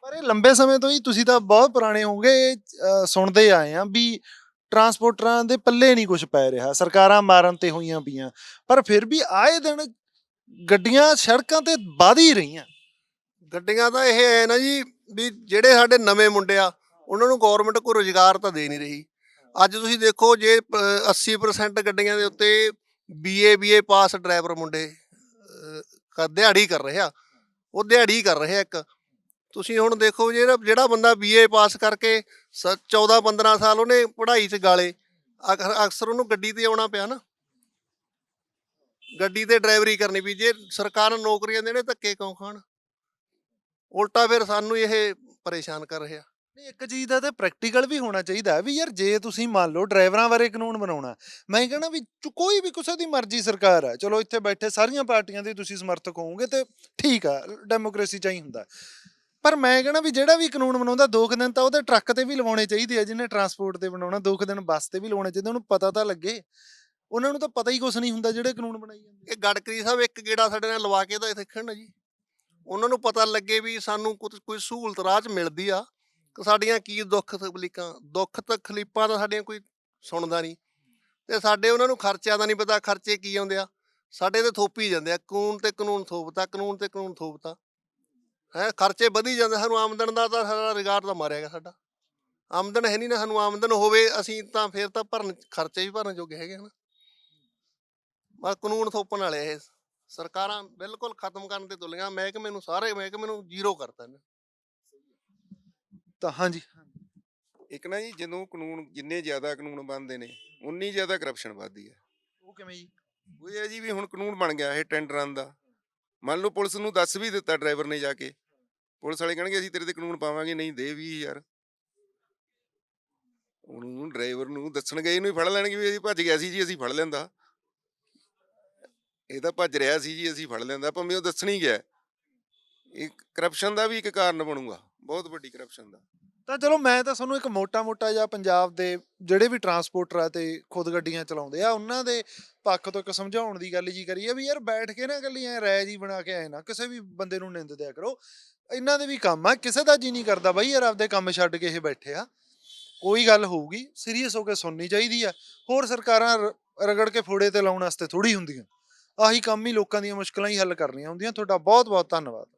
ਪਰ ਇਹ ਲੰਬੇ ਸਮੇਂ ਤੋਂ ਹੀ ਤੁਸੀਂ ਤਾਂ ਬਹੁਤ ਪੁਰਾਣੇ ਹੋਗੇ ਅਹ ਸੁਣਦੇ ਆਏ ਆ ਵੀ ਟਰਾਂਸਪੋਰਟਰਾਂ ਦੇ ਪੱਲੇ ਨਹੀਂ ਕੁਝ ਪੈ ਰਿਹਾ ਸਰਕਾਰਾਂ ਮਾਰਨ ਤੇ ਹੋਈਆਂ ਪਈਆਂ ਪਰ ਫਿਰ ਵੀ ਆਏ ਦਿਨ ਗੱਡੀਆਂ ਸੜਕਾਂ ਤੇ ਵੱਧ ਹੀ ਰਹੀਆਂ। ਗੱਡੀਆਂ ਤਾਂ ਇਹ ਹੈ ਨਾ ਜੀ ਵੀ ਜਿਹੜੇ ਸਾਡੇ ਨਵੇਂ ਮੁੰਡੇ ਆ ਉਹਨਾਂ ਨੂੰ ਗਵਰਨਮੈਂਟ ਕੋਈ ਰੋਜ਼ਗਾਰ ਤਾਂ ਦੇ ਨਹੀਂ ਰਹੀ। ਅੱਜ ਤੁਸੀਂ ਦੇਖੋ ਜੇ ਅਹ, 80% ਗੱਡੀਆਂ ਦੇ ਉੱਤੇ ਬੀਏ ਬੀਏ ਪਾਸ ਡਰਾਈਵਰ ਮੁੰਡੇ ਦਿਹਾੜੀ ਕਰ ਰਹੇ ਆ ਉਹ ਦਿਹਾੜੀ ਕਰ ਰਹੇ ਆ ਇੱਕ। ਤੁਸੀਂ ਹੁਣ ਦੇਖੋ ਜਿਹੜਾ ਜਿਹੜਾ ਬੰਦਾ ਬੀਏ ਪਾਸ ਕਰਕੇ 14 15 ਸਾਲ ਉਹਨੇ ਪੜ੍ਹਾਈ 'ਚ ਗਾਲੇ ਅਕਸਰ ਉਹਨੂੰ ਗੱਡੀ ਤੇ ਆਉਣਾ ਪਿਆ ਨਾ। ਗੱਡੀ ਤੇ ਡਰਾਈਵਰੀ ਕਰਨੀ ਵੀ ਜੇ ਸਰਕਾਰ ਨੌਕਰੀਆਂ ਦੇਣੇ ਧੱਕੇ ਕਿਉਂ ਖਾਣ? ਉਲਟਾ ਫਿਰ ਸਾਨੂੰ ਇਹ ਪਰੇਸ਼ਾਨ ਕਰ ਰਿਹਾ। ਨਹੀਂ, ਇੱਕ ਚੀਜ਼ ਦਾ ਤਾਂ ਪ੍ਰੈਕਟੀਕਲ ਵੀ ਹੋਣਾ ਚਾਹੀਦਾ ਵੀ ਯਾਰ ਜੇ ਤੁਸੀਂ ਮੰਨ ਲਓ ਡਰਾਈਵਰਾਂ ਬਾਰੇ ਕਾਨੂੰਨ ਬਣਾਉਣਾ, ਮੈਂ ਕਹਿੰਦਾ ਵੀ ਕੋਈ ਵੀ ਕਿਸੇ ਦੀ ਮਰਜ਼ੀ ਸਰਕਾਰ ਹੈ ਚਲੋ ਇੱਥੇ ਬੈਠੇ ਸਾਰੀਆਂ ਪਾਰਟੀਆਂ ਦੇ ਤੁਸੀਂ ਸਮਰਥਕ ਹੋਵੋਗੇ ਤੇ ਠੀਕ ਆ ਡੈਮੋਕ੍ਰੇਸੀ ਚਾਹੀ ਹੁੰਦਾ। ਪਰ ਮੈਂ ਕਹਿੰਦਾ ਵੀ ਜਿਹੜਾ ਵੀ ਕਾਨੂੰਨ ਬਣਾਉਂਦਾ, ਦੋ ਕੁ ਦਿਨ ਤਾਂ ਉਹਦੇ ਟਰੱਕ ਤੇ ਵੀ ਲਵਾਉਣੇ ਚਾਹੀਦੇ ਆ, ਜਿਹਨੇ ਟਰਾਂਸਪੋਰਟ ਤੇ ਬਣਾਉਣਾ, ਦੋ ਦਿਨ ਬੱਸ ਤੇ ਵੀ ਲਵਾਉਣੇ ਚਾਹੀਦੇ, ਉਹਨੂੰ ਪਤਾ ਤਾਂ ਲੱਗੇ। ਉਹਨਾਂ ਨੂੰ ਤਾਂ ਪਤਾ ਹੀ ਕੁਛ ਨਹੀਂ ਹੁੰਦਾ ਜਿਹੜੇ ਕਾਨੂੰਨ ਬਣਾਈ ਜਾਂਦੇ ਇਹ ਗੜਕਰੀ ਸਾਹਿਬ ਇੱਕ ਗੇੜਾ ਸਾਡੇ ਨਾਲ ਲਵਾ ਕੇ ਤਾਂ ਦੇਖਣ ਨਾ ਜੀ। ਉਹਨਾਂ ਨੂੰ ਪਤਾ ਲੱਗੇ ਵੀ ਸਾਨੂੰ ਕੁਝ ਕੋਈ ਸਹੂਲਤ ਰਾਹ 'ਚ ਮਿਲਦੀ ਆ। ਕਿ ਸਾਡੀਆਂ ਕੀ ਦੁੱਖ ਤਕਲੀਫਾਂ? ਦੁੱਖ ਤਕਲੀਫਾਂ ਤਾਂ ਸਾਡੀਆਂ ਕੋਈ ਸੁਣਦਾ ਨਹੀਂ। ਤੇ ਸਾਡੇ ਉਹਨਾਂ ਨੂੰ ਖਰਚਿਆਂ ਦਾ ਨਹੀਂ ਪਤਾ, ਖਰਚੇ ਕੀ ਆਉਂਦੇ ਆ। ਸਾਡੇ ਤੇ ਥੋਪੀ ਜਾਂਦੇ ਆ, ਕਾਨੂੰਨ ਤੇ ਕਾਨੂੰਨ ਥੋਪਤਾ, ਕਾਨੂੰਨ ਤੇ ਕਾਨੂੰਨ ਥੋਪਤਾ। ਹੈ ਖਰਚੇ ਵਧੀ ਜਾਂਦੇ ਸਾਨੂੰ ਆਮਦਨ ਦਾ ਤਾਂ ਸਾਰਾ ਰਿਗਾਰਡ ਤਾਂ ਮਾਰਿਆ ਗਿਆ ਸਾਡਾ। ਆਮਦਨ ਹੈ ਨਹੀਂ ਨਾ ਸਾਨੂੰ ਆਮਦਨ ਹੋਵੇ ਅਸੀਂ ਤਾਂ ਫੇਰ ਤਾਂ ਭਰਨ ਖਰਚੇ ਵੀ ਭਰਨ ਜੋਗੇ ਹੈਗੇ ਹਨ। ਬਸ ਕਾਨੂੰਨ ਥੋਪਣ ਵਾਲੇ ਇਹ। ਸਰਕਾਰਾਂ ਬਿਲਕੁਲ ਖਤਮ ਕਰਨ ਤੇ ਤੁਲੀਆਂ ਮਹਿਕਮੇ ਨੂੰ ਸਾਰੇ ਮਹਿਕਮੇ ਨੂੰ ਜ਼ੀਰੋ ਕਰਤਾ ਨੇ ਤਾਂ ਹਾਂਜੀ। ਇੱਕ ਨਾ ਜੀ ਜਦੋਂ ਕਾਨੂੰਨ ਜਿੰਨੇ ਜ਼ਿਆਦਾ ਕਾਨੂੰਨ ਬਣਦੇ ਨੇ ਉਨੀ ਜ਼ਿਆਦਾ ਕਰਪਸ਼ਨ ਵੱਧਦੀ ਹੈ ਉਹ ਕਿਵੇਂ ਜੀ? ਉਹ ਇਹ ਜੀ ਵੀ ਹੁਣ ਕਾਨੂੰਨ ਬਣ ਗਿਆ ਇਹ ਟੈਂਡਰਾਂ ਦਾ। ਮੰਨ ਲਓ ਪੁਲਿਸ ਨੂੰ ਦੱਸ ਵੀ ਦਿੱਤਾ ਡਰਾਈਵਰ ਨੇ ਜਾ ਕੇ ਪੁਲਿਸ ਵਾਲੇ ਕਹਿਣਗੇ, ਅਸੀਂ ਤੇਰੇ ਤੇ ਕਾਨੂੰਨ ਪਾਵਾਂਗੇ, ਨਹੀਂ ਦੇ ਵੀ ਉਹਨੂੰ ਡਰਾਈਵਰ ਨੂੰ ਦੱਸਣ ਇਹਨੂੰ ਹੀ ਫੜ ਲੈਣਗੇ ਵੀ ਅਸੀਂ ਭੱਜ ਗਿਆ ਸੀ ਜੀ, ਅਸੀਂ ਫੜ ਲੈਂਦਾ। ਇਹ ਤਾਂ ਭੱਜ ਰਿਹਾ ਸੀ ਜੀ, ਅਸੀਂ ਫੜ ਲੈਂਦਾ, ਭਾਵੇਂ ਉਹ ਦੱਸਣ ਹੀ ਗਿਆ। ਇਹ ਕਰਪਸ਼ਨ ਦਾ ਵੀ ਇੱਕ ਕਾਰਨ ਬਣੂਗਾ, ਬਹੁਤ ਵੱਡੀ ਕਰਪਸ਼ਨ ਦਾ। ਤਾਂ ਚਲੋ, ਮੈਂ ਤਾਂ ਤੁਹਾਨੂੰ ਇੱਕ ਮੋਟਾ-ਮੋਟਾ ਜਿਹਾ ਪੰਜਾਬ ਦੇ ਜਿਹੜੇ ਵੀ ਟਰਾਂਸਪੋਰਟਰ ਆ ਤੇ ਖੁਦ ਗੱਡੀਆਂ ਚਲਾਉਂਦੇ ਆ, ਉਹਨਾਂ ਦੇ ਪੱਖ ਤੋਂ ਇੱਕ ਸਮਝਾਉਣ ਦੀ ਗੱਲ ਜੀ ਕਰੀਏ ਵੀ ਯਾਰ ਬੈਠ ਕੇ ਨਾ ਇਕੱਲੀ ਐ ਰਾਇ ਜੀ ਬਣਾ ਕੇ ਆਏ ਨਾ, ਕਿਸੇ ਵੀ ਬੰਦੇ ਨੂੰ ਨਿੰਦ ਦਿਆ ਕਰੋ। ਇਹਨਾਂ ਦੇ ਵੀ ਕੰਮ ਆ, ਕਿਸੇ ਦਾ ਜੀ ਨਹੀਂ ਕਰਦਾ ਬਾਈ ਯਾਰ ਆਪਦੇ ਕੰਮ ਛੱਡ ਕੇ ਇਹ ਬੈਠੇ ਆ। ਕੋਈ ਗੱਲ ਹੋਊਗੀ ਸੀਰੀਅਸ ਹੋ ਕੇ ਸੁਣਨੀ ਚਾਹੀਦੀ ਆ। ਹੋਰ ਸਰਕਾਰਾਂ ਰ- ਰਗੜ ਕੇ ਫੋੜੇ ਤੇ ਲਾਉਣ ਵਾਸਤੇ ਥੋੜੀ ਹੁੰਦੀਆਂ। ਆਹੀ ਕੰਮ ਹੀ ਲੋਕਾਂ ਦੀਆਂ ਮੁਸ਼ਕਲਾਂ ਹੀ ਹੱਲ ਕਰਨੀਆਂ ਹੁੰਦੀਆਂ। ਤੁਹਾਡਾ ਬਹੁਤ ਬਹੁਤ ਧੰਨਵਾਦ।